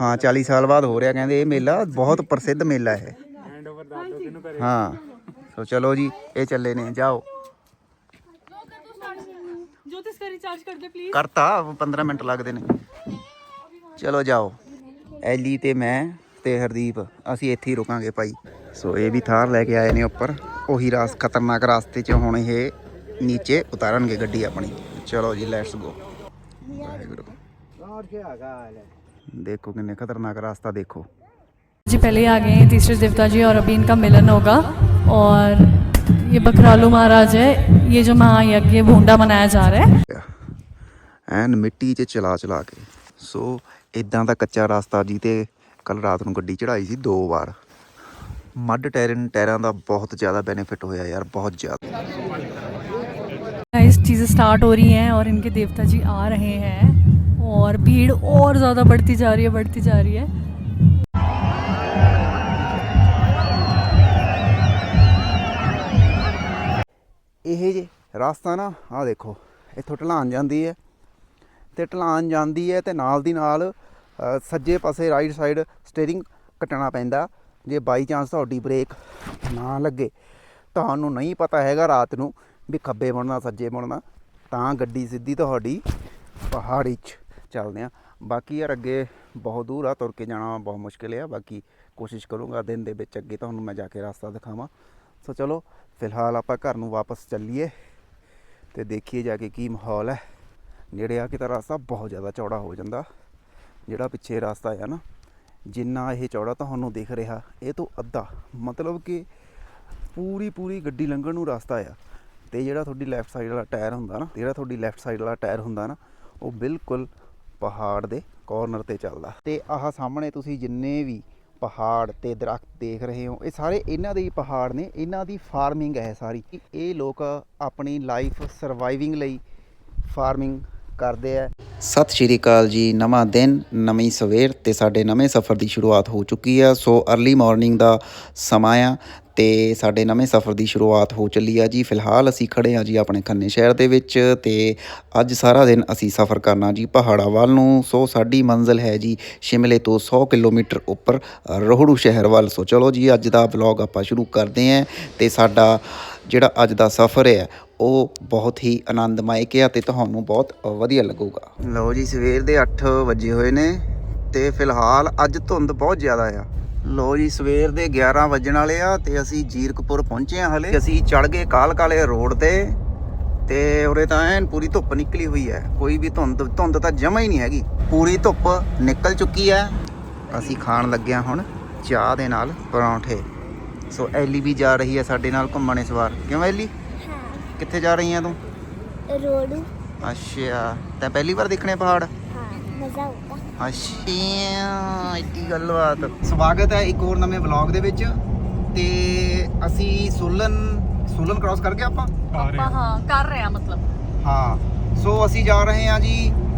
ਹਾਂ 40 ਸਾਲ ਬਾਅਦ ਹੋ ਰਿਹਾ ਕਹਿੰਦੇ ਇਹ ਮੇਲਾ ਬਹੁਤ ਪ੍ਰਸਿੱਧ ਮੇਲਾ ਹੈ। ਹਾਂ ਸੋ ਚਲੋ ਜੀ ਇਹ ਚੱਲੇ ਨੇ ਜਾਓ। ਕਰਤਾ 15 ਮਿੰਟ ਲੱਗਦੇ ਨੇ। ਚਲੋ ਜਾਓ। ਐਲੀ ਤੇ ਮੈਂ ਤੇ ਹਰਦੀਪ ਅਸੀਂ ਇੱਥੇ ਹੀ ਰੁਕਾਂਗੇ ਭਾਈ। ਸੋ ਇਹ ਵੀ ਥਾਰ ਲੈ ਕੇ ਆਏ ਨੇ ਉੱਪਰ। ਉਹੀ ਰਾਸ ਖਤਰਨਾਕ ਰਸਤੇ 'ਚ ਹੁਣ ਇਹ ਨੀਚੇ ਉਤਾਰਨਗੇ ਗੱਡੀ ਆਪਣੀ। ਚਲੋ ਜੀ ਲੈਟਸ ਗੋ ਵਾਹਿਗੁਰੂ। ਦੇਖੋ ਕਿੰਨੇ ਖਤਰਨਾਕ ਰਾਸਤਾ ਦੇਖੋ जी पहले ही आ गए हैं तीसरे देवता जी और अभी इनका मिलन होगा और ये बकरालू महाराज है ये जो महायज्ञ भूडा मनाया जा रहा है ਐਨ ਮਿੱਟੀ 'ਚ ਚਲਾ ਚਲਾ ਕੇ ਸੋ ਇਦਾਂ ਦਾ ਕੱਚਾ ਰਾਸਤਾ ਜੀ ਤੇ ਕੱਲ ਰਾਤ ਨੂੰ ਗੱਡੀ ਚੜਾਈ ਸੀ ਦੋ ਵਾਰ ਮੱਡ ਟਾਇਰਨ ਟਾਇਰਾਂ ਦਾ ਬਹੁਤ ਜ਼ਿਆਦਾ ਬੈਨੀਫਿਟ ਹੋਇਆ ਯਾਰ ਬਹੁਤ ਜ਼ਿਆਦਾ गाइस चीज़ें स्टार्ट हो रही हैं और इनके देवता जी आ रहे हैं और भीड़ और ज़्यादा बढ़ती जा रही है बढ़ती जा रही है ਇਹ ਜੇ ਰਸਤਾ ਨਾ ਆਹ ਦੇਖੋ ਇੱਥੋਂ ਢਲਾਨ ਜਾਂਦੀ ਹੈ ਤੇ ਢਲਾਨ ਜਾਂਦੀ ਹੈ ਤੇ ਨਾਲ ਦੀ ਨਾਲ ਅ, ਸੱਜੇ ਪਾਸੇ ਰਾਈਟ ਸਾਈਡ ਸਟੀਅਰਿੰਗ ਕੱਟਣਾ ਪੈਂਦਾ ਜੇ ਬਾਈ ਚਾਂਸ ਤੁਹਾਡੀ ਬ੍ਰੇਕ ਨਾ ਲੱਗੇ ਤੁਹਾਨੂੰ ਨਹੀਂ ਪਤਾ ਹੈਗਾ ਰਾਤ ਨੂੰ ਵੀ ਖੱਬੇ ਮੁੜਨਾ ਸੱਜੇ ਮੁੜਨਾ ਤਾਂ ਗੱਡੀ ਸਿੱਧੀ ਤੁਹਾਡੀ ਪਹਾੜੀ 'ਚ ਚੱਲਦੇ ਆ ਬਾਕੀ ਯਾਰ ਅੱਗੇ ਬਹੁਤ ਦੂਰ ਆ, ਤੁਰ ਕੇ ਜਾਣਾ ਬਹੁਤ ਮੁਸ਼ਕਿਲ ਆ। ਬਾਕੀ ਕੋਸ਼ਿਸ਼ ਕਰੂੰਗਾ ਦਿਨ ਦੇ ਵਿੱਚ ਅੱਗੇ ਤੁਹਾਨੂੰ ਮੈਂ ਜਾ ਕੇ ਰਸਤਾ ਦਿਖਾਵਾਂ। ਸੋ ਚਲੋ, ਫਿਲਹਾਲ ਆਪਾਂ ਘਰ ਨੂੰ ਵਾਪਸ ਚੱਲੀਏ ਤੇ ਦੇਖੀਏ ਜਾ ਕੇ ਕੀ ਮਾਹੌਲ ਹੈ। ਨੇੜੇ ਆ ਕੇ ਤਾਂ ਰਸਤਾ ਬਹੁਤ ਜ਼ਿਆਦਾ ਚੌੜਾ ਹੋ ਜਾਂਦਾ, ਜਿਹੜਾ ਪਿੱਛੇ ਰਸਤਾ ਆ ਨਾ। ਜਿੰਨਾ ਇਹ ਚੌੜਾ ਤੁਹਾਨੂੰ ਦਿਖ ਰਿਹਾ, ਇਹ ਤੋਂ ਅੱਧਾ। ਮਤਲਬ ਕਿ ਪੂਰੀ ਪੂਰੀ ਗੱਡੀ ਲੰਘਣ ਨੂੰ ਰਸਤਾ ਆ। ਤੇ ਜਿਹੜਾ ਤੁਹਾਡੀ ਲੈਫਟ ਸਾਈਡ ਵਾਲਾ ਟਾਇਰ ਹੁੰਦਾ ਨਾ, ਜਿਹੜਾ ਤੁਹਾਡੀ ਲੈਫਟ ਸਾਈਡ ਵਾਲਾ ਟਾਇਰ ਹੁੰਦਾ ਨਾ, ਉਹ ਬਿਲਕੁਲ ਪਹਾੜ ਦੇ ਕਾਰਨਰ ਤੇ ਚੱਲਦਾ। ਤੇ ਆਹ ਸਾਹਮਣੇ ਤੁਸੀਂ ਜਿੰਨੇ ਵੀ ਪਹਾੜ ਤੇ ਦਰਖਤ ਦੇਖ ਰਹੇ ਹੋ, ਇਹ ਸਾਰੇ ਇਹਨਾਂ ਦੇ ਹੀ ਪਹਾੜ ਨੇ, ਇਹਨਾਂ ਦੀ ਫਾਰਮਿੰਗ ਹੈ ਸਾਰੀ। ਇਹ ਲੋਕ ਆਪਣੀ ਲਾਈਫ ਸਰਵਾਈਵਿੰਗ ਲਈ ਫਾਰਮਿੰਗ ਕਰਦੇ ਆ। ਸਤਿ ਸ਼੍ਰੀ ਅਕਾਲ ਜੀ, ਨਵਾਂ ਦਿਨ, ਨਵੀਂ ਸਵੇਰ ਤੇ ਸਾਡੇ ਨਵੇਂ ਸਫ਼ਰ ਦੀ ਸ਼ੁਰੂਆਤ ਹੋ ਚੁੱਕੀ ਆ। ਸੋ अर्ਲੀ ਮਾਰਨਿੰਗ ਦਾ ਸਮਾਂ ਆ। ਤੇ ਸਾਡੇ ਨਵੇਂ ਸਫ਼ਰ ਦੀ ਸ਼ੁਰੂਆਤ ਹੋ ਚੱਲੀ ਆ ਜੀ। ਫਿਲਹਾਲ ਅਸੀਂ ਖੜੇ ਆ ਜੀ ਆਪਣੇ ਖੰਨੇ ਸ਼ਹਿਰ ਦੇ ਵਿੱਚ ਤੇ ਅੱਜ ਸਾਰਾ ਦਿਨ ਅਸੀਂ ਸਫ਼ਰ ਕਰਨਾ ਜੀ ਪਹਾੜਾਂ ਵੱਲ ਨੂੰ। ਸੋ ਸਾਡੀ ਮੰਜ਼ਿਲ ਹੈ ਜੀ ਸ਼ਿਮਲੇ ਤੋਂ 100 ਕਿਲੋਮੀਟਰ ਉੱਪਰ ਰੋਹੜੂ ਸ਼ਹਿਰ ਵੱਲ। ਸੋ ਚਲੋ ਜੀ, ਅੱਜ ਦਾ ਵਲੌਗ ਆਪਾਂ ਸ਼ੁਰੂ ਕਰਦੇ ਆਂ ਤੇ ਸਾਡਾ ਜਿਹੜਾ ਅੱਜ ਦਾ ਸਫ਼ਰ ਹੈ, ਉਹ ਬਹੁਤ ਹੀ ਆਨੰਦਮਇਕ ਹੈ ਤੇ ਤੁਹਾਨੂੰ ਬਹੁਤ ਵਧੀਆ ਲੱਗੂਗਾ। ਲਓ ਜੀ, ਸਵੇਰ ਦੇ 8 ਵਜੇ ਹੋਏ ਨੇ ਤੇ ਫਿਲਹਾਲ ਅੱਜ ਧੁੰਦ ਬਹੁਤ ਜ਼ਿਆਦਾ ਆ। ਲਓ ਜੀ ਸਵੇਰ ਦੇ 11 ਵੱਜਣ ਵਾਲੇ ਆ ਤੇ ਅਸੀਂ ਜੀਰਕਪੁਰ ਪਹੁੰਚੇ ਆ ਹਲੇ। ਅਸੀਂ ਚੜ ਗਏ ਕਾਲ ਕਾਲੇ ਰੋਡ ਤੇ ਤੇ ਉਰੇ ਤਾਂ ਐਨ ਪੂਰੀ ਧੁੱਪ ਨਿਕਲੀ ਹੋਈ ਹੈ ਕੋਈ ਵੀ ਧੁੰਦ ਧੁੰਦ ਤਾਂ ਜਮਾ ਹੀ ਨਹੀਂ ਹੈਗੀ। ਪੂਰੀ ਧੁੱਪ ਨਿਕਲ ਚੁੱਕੀ ਹੈ ਅਸੀਂ ਖਾਣ ਲੱਗੇ ਹਾਂ ਹੁਣ ਚਾਹ ਦੇ ਨਾਲ ਪਰੌਂਠੇ। ਸੋ ਐਲੀ ਵੀ ਜਾ ਰਹੀ ਹੈ ਸਾਡੇ ਨਾਲ ਘੁੰਮਣ ਇਸ ਵਾਰ। ਕਿਉਂ ਐਲੀ? ਕਿੱਥੇ ਜਾ ਰਹੀ ਹੈ ਤੂੰ? रोडू ਅੱਛਾ। ਤੈਂ ਪਹਿਲੀ ਵਾਰ ਦੇਖਣੇ ਪਹਾੜ? ਮਜ਼ਾ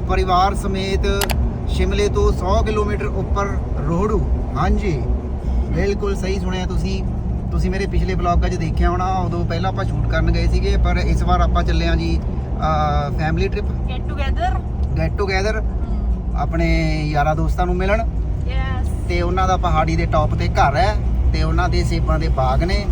ਪਰਿਵਾਰ ਸਮੇਤ ਸ਼ਿਮਲੇ ਤੋਂ 100 ਕਿਲੋਮੀਟਰ ਉੱਪਰ ਰੋਹੜੂ। ਹਾਂਜੀ। ਬਿਲਕੁਲ ਸਹੀ ਸੁਣਿਆ ਤੁਸੀਂ। ਤੁਸੀਂ ਮੇਰੇ ਪਿਛਲੇ ਵਲੌਗ 'ਚ ਦੇਖਿਆ ਹੋਣਾ ਉਦੋਂ ਪਹਿਲਾਂ ਆਪਾਂ ਸ਼ੂਟ ਕਰਨ ਗਏ ਸੀਗੇ ਪਰ ਇਸ ਵਾਰ ਆਪਾਂ ਚੱਲੇ ਆ ਜੀ family trip get together get together ਆਪਣੇ ਯਾਰਾਂ ਦੋਸਤਾਂ ਨੂੰ ਮਿਲਣ। यस ਤੇ ਉਹਨਾਂ ਦਾ ਪਹਾੜੀ ਦੇ ਟੌਪ ਤੇ ਘਰ ਹੈ ਤੇ ਉਹਨਾਂ ਦੇ ਸੇਬਾਂ ਦੇ ਬਾਗ ਨੇ।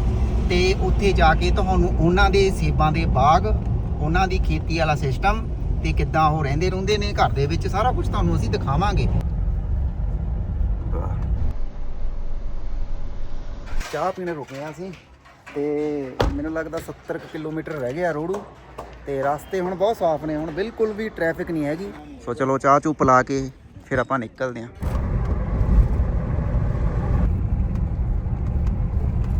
ਤੇ ਉੱਥੇ ਜਾ ਕੇ ਤੁਹਾਨੂੰ ਉਹਨਾਂ ਦੇ ਸੇਬਾਂ ਦੇ ਬਾਗ ਉਹਨਾਂ ਦੀ ਖੇਤੀ ਵਾਲਾ ਸਿਸਟਮ ਤੇ ਕਿੱਦਾਂ ਉਹ ਰਹਿੰਦੇ ਰਹਿੰਦੇ ਨੇ ਘਰ ਦੇ ਵਿੱਚ ਸਾਰਾ ਕੁਝ ਤੁਹਾਨੂੰ ਅਸੀਂ ਦਿਖਾਵਾਂਗੇ। ਚਾਹ ਪੀਣੇ ਰੁਕੇ ਆ ਅਸੀਂ ਤੇ ਮੈਨੂੰ ਲੱਗਦਾ 70 ਕੁ ਕਿਲੋਮੀਟਰ ਰਹਿ ਗਿਆ ਰੋੜੂ। ਤੇ ਰਸਤੇ ਹੁਣ ਬਹੁਤ ਸਾਫ਼ ਨੇ ਹੁਣ ਬਿਲਕੁਲ ਵੀ ਟ੍ਰੈਫਿਕ ਨਹੀਂ ਹੈਗੀ। ਸੋ ਚਲੋ ਚਾਹ ਚੂ ਪਿਲਾ ਕੇ ਫਿਰ ਆਪਾਂ ਨਿਕਲਦੇ ਆਂ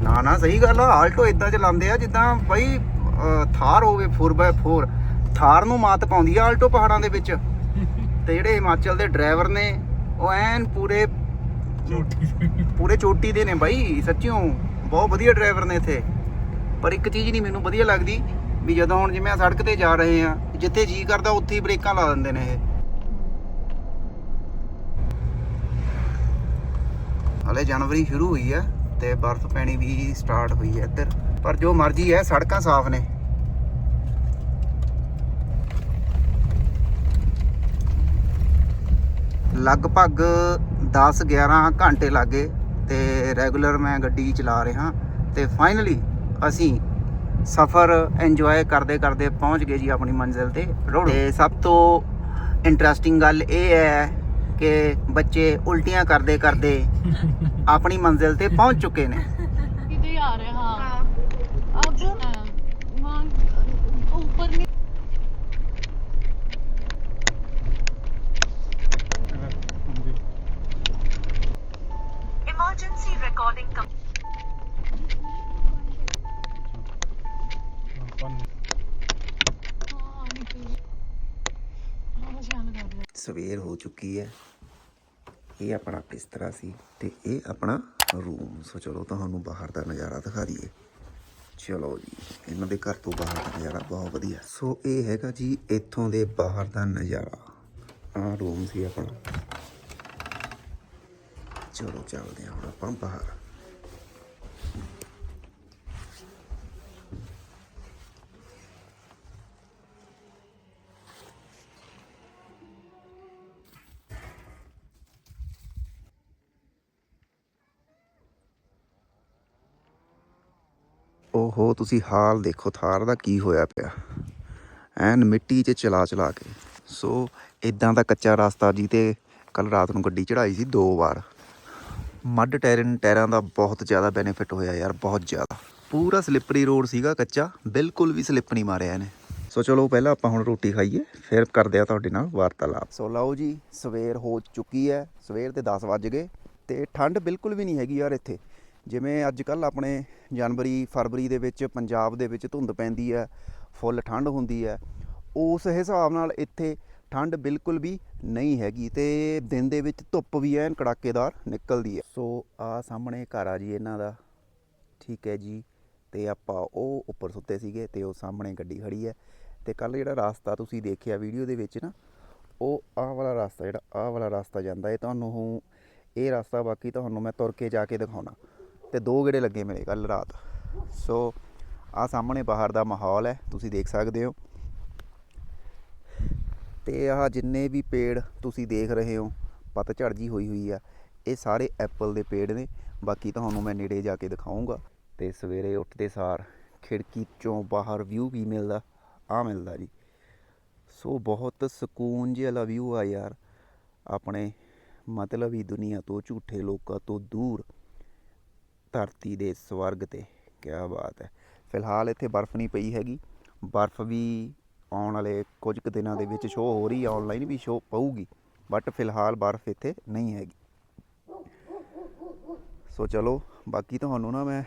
ਨਾ ਨਾ ਸਹੀ ਗੱਲ ਆ ਆਲਟੋ ਇਦਾਂ ਚਲਾਉਂਦੇ ਆ ਜਿੱਦਾਂ ਬਈ ਥਾਰ ਹੋਵੇ 4x4 ਥਾਰ ਨੂੰ ਮਾਤ ਪਾਉਂਦੀ ਆ ਆਲਟੋ ਪਹਾੜਾਂ ਦੇ ਵਿੱਚ। ਤੇ ਜਿਹੜੇ ਹਿਮਾਚਲ ਦੇ ਡਰਾਈਵਰ ਨੇ ਉਹ ਐਨ ਪੂਰੇ ਪੂਰੇ ਚੋਟੀ ਦੇ ਨੇ ਬਾਈ ਸੱਚਿਓ ਬਹੁਤ ਵਧੀਆ ਡਰਾਈਵਰ ਨੇ ਇੱਥੇ। ਪਰ ਇੱਕ ਚੀਜ਼ ਨਹੀਂ ਮੈਨੂੰ ਵਧੀਆ ਲੱਗਦੀ ਵੀ ਜਦੋਂ ਹੁਣ ਜਿਵੇਂ ਸੜਕ ਤੇ ਜਾ ਰਹੇ ਆ ਜਿੱਥੇ ਜੀ ਕਰਦਾ ਉੱਥੇ ਹੀ ਬ੍ਰੇਕਾਂ ਲਾ ਦਿੰਦੇ ਨੇ ਇਹ। ਹਲੇ ਜਨਵਰੀ ਸ਼ੁਰੂ ਹੋਈ ਹੈ ਤੇ ਬਰਫ਼ ਪੈਣੀ ਵੀ ਸਟਾਰਟ ਹੋਈ ਹੈ ਇੱਧਰ। ਪਰ ਜੋ ਮਰਜ਼ੀ ਹੈ ਸੜਕਾਂ ਸਾਫ਼ ਨੇ। ਲਗਭਗ 10 11 ਘੰਟੇ ਲੱਗੇ ਤੇ ਰੈਗੂਲਰ ਮੈਂ ਗੱਡੀ ਚਲਾ ਰਿਹਾ ਤੇ ਫਾਈਨਲੀ ਅਸੀਂ ਸਫ਼ਰ ਇੰਜੋਏ ਕਰਦੇ ਕਰਦੇ ਪਹੁੰਚ ਗਏ ਜੀ ਆਪਣੀ ਮੰਜ਼ਿਲ ਤੇ। ਤੇ ਸਭ ਤੋਂ ਇੰਟਰਸਟਿੰਗ ਗੱਲ ਇਹ ਹੈ ਕਿ ਬੱਚੇ ਉਲਟੀਆਂ ਕਰਦੇ ਕਰਦੇ ਆਪਣੀ ਮੰਜ਼ਿਲ ਤੇ ਪਹੁੰਚ ਚੁੱਕੇ ਨੇ इधर ही आ रहे हैं हाँ अब वहाँ ऊपर में Emergency recording com- हाँ निकल हाँ ਇਹ ਆਪਣਾ ਬਿਸਤਰਾ ਸੀ ਤੇ ਇਹ ਆਪਣਾ ਰੂਮ ਸੋ ਚਲੋ ਤੁਹਾਨੂੰ ਬਾਹਰ ਦਾ ਨਜ਼ਾਰਾ ਦਿਖਾ ਦਈਏ। ਚਲੋ ਜੀ, ਇਹਨਾਂ ਦੇ ਘਰ ਤੋਂ ਬਾਹਰ ਦਾ ਨਜ਼ਾਰਾ ਬਹੁਤ ਵਧੀਆ। ਸੋ ਇਹ ਹੈਗਾ ਜੀ ਇੱਥੋਂ ਦੇ ਬਾਹਰ ਦਾ ਨਜ਼ਾਰਾ। ਆ ਰੂਮ ਸੀ ਆਪਣਾ। ਚਲੋ ਚੱਲਦੇ ਹਾਂ ਹੁਣ ਆਪਾਂ ਬਾਹਰ। ਉਹ ਤੁਸੀਂ ਹਾਲ ਦੇਖੋ, ਥਾਰ ਦਾ ਕੀ ਹੋਇਆ ਪਿਆ। ਐਨ ਮਿੱਟੀ 'ਚ ਚਲਾ ਚਲਾ ਕੇ। ਸੋ ਇਦਾਂ ਦਾ ਕੱਚਾ ਰਸਤਾ ਜੀ ਤੇ ਕੱਲ ਰਾਤ ਨੂੰ ਗੱਡੀ ਚੜਾਈ ਸੀ ਦੋ ਵਾਰ। ਮੱਡ ਟਾਇਰਨ ਟਾਇਰਾਂ ਦਾ ਬਹੁਤ ਜ਼ਿਆਦਾ ਬੈਨੀਫਿਟ ਹੋਇਆ ਯਾਰ, ਬਹੁਤ ਜ਼ਿਆਦਾ। ਪੂਰਾ ਸਲਿੱਪਰੀ ਰੋਡ ਸੀਗਾ ਕੱਚਾ, ਬਿਲਕੁਲ ਵੀ ਸਲਿੱਪ ਨਹੀਂ ਮਾਰਿਆ ਇਹਨੇ। ਸੋ ਚਲੋ ਪਹਿਲਾਂ ਆਪਾਂ ਹੁਣ ਰੋਟੀ ਖਾਈਏ, ਫਿਰ ਕਰਦੇ ਆ ਤੁਹਾਡੇ ਨਾਲ ਵਾਰਤਾਲਾਪ। ਸੋ ਲਓ ਜੀ, ਸਵੇਰ ਹੋ ਚੁੱਕੀ ਹੈ, ਸਵੇਰ ਦੇ 10 ਵੱਜ ਗਏ ਤੇ ਠੰਡ ਬਿਲਕੁਲ ਵੀ ਨਹੀਂ ਹੈਗੀ ਯਾਰ ਇੱਥੇ। ਜਿਵੇਂ ਅੱਜ ਕੱਲ ਆਪਣੇ ਜਨਵਰੀ, ਫਰਵਰੀ ਦੇ ਵਿੱਚ ਪੰਜਾਬ ਦੇ ਵਿੱਚ ਧੁੰਦ ਪੈਂਦੀ ਹੈ, ਫੁੱਲ ਠੰਡ ਹੁੰਦੀ ਹੈ, ਉਸ ਹਿਸਾਬ ਨਾਲ ਇੱਥੇ ਠੰਡ ਬਿਲਕੁਲ ਵੀ ਨਹੀਂ ਹੈਗੀ ਤੇ ਦਿਨ ਦੇ ਵਿੱਚ ਧੁੱਪ ਵੀ ਐਨ ਕੜਾਕੇਦਾਰ ਨਿਕਲਦੀ ਹੈ। ਸੋ ਆ ਸਾਹਮਣੇ ਘਰ ਆ ਜੀ ਇਹਨਾਂ ਦਾ, ਠੀਕ ਹੈ ਜੀ, ਤੇ ਆਪਾਂ ਉਹ ਉੱਪਰ ਸੁੱਤੇ ਸੀਗੇ ਤੇ ਉਹ ਸਾਹਮਣੇ ਗੱਡੀ ਖੜੀ ਹੈ ਤੇ ਕੱਲ ਜਿਹੜਾ ਰਾਸਤਾ ਤੁਸੀਂ ਦੇਖਿਆ ਵੀਡੀਓ ਦੇ ਵਿੱਚ ਨਾ, ਉਹ ਆਹ ਵਾਲਾ ਰਸਤਾ ਜਿਹੜਾ, ਆਹ ਵਾਲਾ ਰਾਸਤਾ ਜਾਂਦਾ ਹੈ, ਤੁਹਾਨੂੰ ਹੁਣ ਇਹ ਰਾਸਤਾ ਬਾਕੀ ਤੁਹਾਨੂੰ ਮੈਂ ਤੁਰ ਕੇ ਜਾ ਕੇ ਦਿਖਾਉਣਾ। ਤੇ ਦੋ ਗੇੜੇ ਲੱਗੇ ਮੇਰੇ ਕੱਲ ਰਾਤ। ਸੋ ਆ ਸਾਹਮਣੇ ਬਾਹਰ ਦਾ ਮਾਹੌਲ ਹੈ, ਤੁਸੀਂ ਦੇਖ ਸਕਦੇ ਹੋ। ਤੇ ਆਹ ਜਿੰਨੇ ਵੀ ਪੇੜ ਤੁਸੀਂ ਦੇਖ ਰਹੇ ਹੋ ਪਤਝੜ ਜੀ ਹੋਈ ਹੋਈ ਆ, ਇਹ ਸਾਰੇ ਐਪਲ ਦੇ ਪੇੜ ਨੇ। ਬਾਕੀ ਤੁਹਾਨੂੰ ਮੈਂ ਨੇੜੇ ਜਾ ਕੇ ਦਿਖਾਉਂਗਾ ਤੇ ਸਵੇਰੇ ਉੱਠਦੇ ਸਾਰ ਖਿੜਕੀ ਚੋਂ ਬਾਹਰ ਵਿਊ ਵੀ ਮਿਲਦਾ ਆ ਮਿਲਦਾ ਜੀ। ਸੋ ਬਹੁਤ ਸਕੂਨ ਜਿਹਾ ਵਾਲਾ ਵਿਊ ਆ ਯਾਰ। ਆਪਣੇ ਮਤਲਬ ਹੀ ਦੁਨੀਆ ਤੋਂ ਝੂਠੇ ਲੋਕਾਂ ਤੋਂ ਦੂਰ। ਧਰਤੀ ਦੇ ਸਵਰਗ ਤੇ। ਕੀ ਬਾਤ ਹੈ। ਫਿਲਹਾਲ ਇੱਥੇ ਬਰਫ਼ ਨਹੀਂ ਪਈ ਹੈਗੀ। ਬਰਫ਼ ਵੀ ਆਉਣ ਵਾਲੇ ਕੁਝ ਕੁ ਦਿਨਾਂ ਦੇ ਵਿੱਚ ਸ਼ੋਅ ਹੋ ਰਹੀ ਹੈ ਆਨਲਾਈਨ ਵੀ ਸ਼ੋਅ ਪਊਗੀ। ਬਟ ਫਿਲਹਾਲ ਬਰਫ਼ ਇੱਥੇ ਨਹੀਂ ਹੈਗੀ। ਸੋ ਚਲੋ, ਬਾਕੀ ਤੁਹਾਨੂੰ ਨਾ ਮੈਂ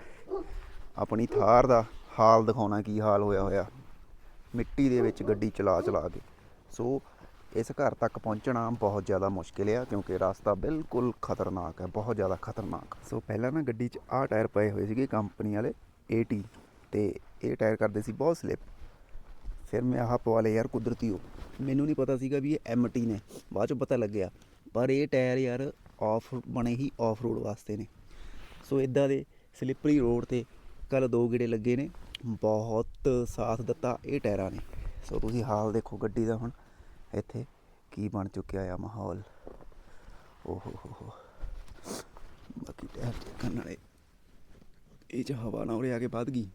ਆਪਣੀ ਥਾਰ ਦਾ ਹਾਲ ਦਿਖਾਉਣਾ, ਕੀ ਹਾਲ ਹੋਇਆ ਹੋਇਆ। ਮਿੱਟੀ ਦੇ ਵਿੱਚ ਗੱਡੀ ਚਲਾ ਚਲਾ ਕੇ। ਸੋ ਇਸ ਘਰ ਤੱਕ ਪਹੁੰਚਣਾ ਬਹੁਤ ਜ਼ਿਆਦਾ ਮੁਸ਼ਕਿਲ ਆ, ਕਿਉਂਕਿ ਰਸਤਾ ਬਿਲਕੁਲ ਖਤਰਨਾਕ ਹੈ, ਬਹੁਤ ਜ਼ਿਆਦਾ ਖਤਰਨਾਕ। ਸੋ ਪਹਿਲਾਂ ਨਾ ਗੱਡੀ 'ਚ ਆਹ ਟਾਇਰ ਪਏ ਹੋਏ ਸੀਗੇ ਕੰਪਨੀ ਵਾਲੇ 80 ਤੇ ਇਹ ਟਾਇਰ ਕਰਦੇ ਸੀ ਬਹੁਤ ਸਲਿੱਪ। ਫਿਰ ਮੈਂ ਆਹ ਪਵਾ ਲਏ ਯਾਰ ਕੁਦਰਤੀ ਹੋ ਮੈਨੂੰ ਨਹੀਂ ਪਤਾ ਸੀਗਾ ਵੀ ਇਹ ਐਮਟੀ ਨੇ, ਬਾਅਦ ਚ ਪਤਾ ਲੱਗਿਆ। ਪਰ ਇਹ ਟਾਇਰ ਯਾਰ ਆਫ ਬਣੇ ਹੀ ਆਫ ਰੋਡ ਵਾਸਤੇ ਨੇ। ਸੋ ਇਦਾਂ ਦੇ ਸਲਿੱਪਰੀ ਰੋਡ ਤੇ ਕੱਲ ਦੋ ਗੇੜੇ ਲੱਗੇ ਨੇ, ਬਹੁਤ ਸਾਥ ਦਿੱਤਾ ਇਹ ਟਾਇਰਾਂ ਨੇ। ਸੋ ਤੁਸੀਂ ਹਾਲ ਦੇਖੋ ਗੱਡੀ ਦਾ ਹੁਣ, ਇੱਥੇ। ਕੀ ਬਣ ਚੁੱਕਿਆ ਆ ਮਾਹੌਲ? ਓਹੋ ਹੋ ਹੋ ਬਾਕੀ ਟਾਇਰ ਦੇਖਣ ਨਾਲੇ। ਇਹ ਚ ਹਵਾ ਨਾ ਉਰੇ ਆ ਕੇ ਵੱਧ ਗਈ।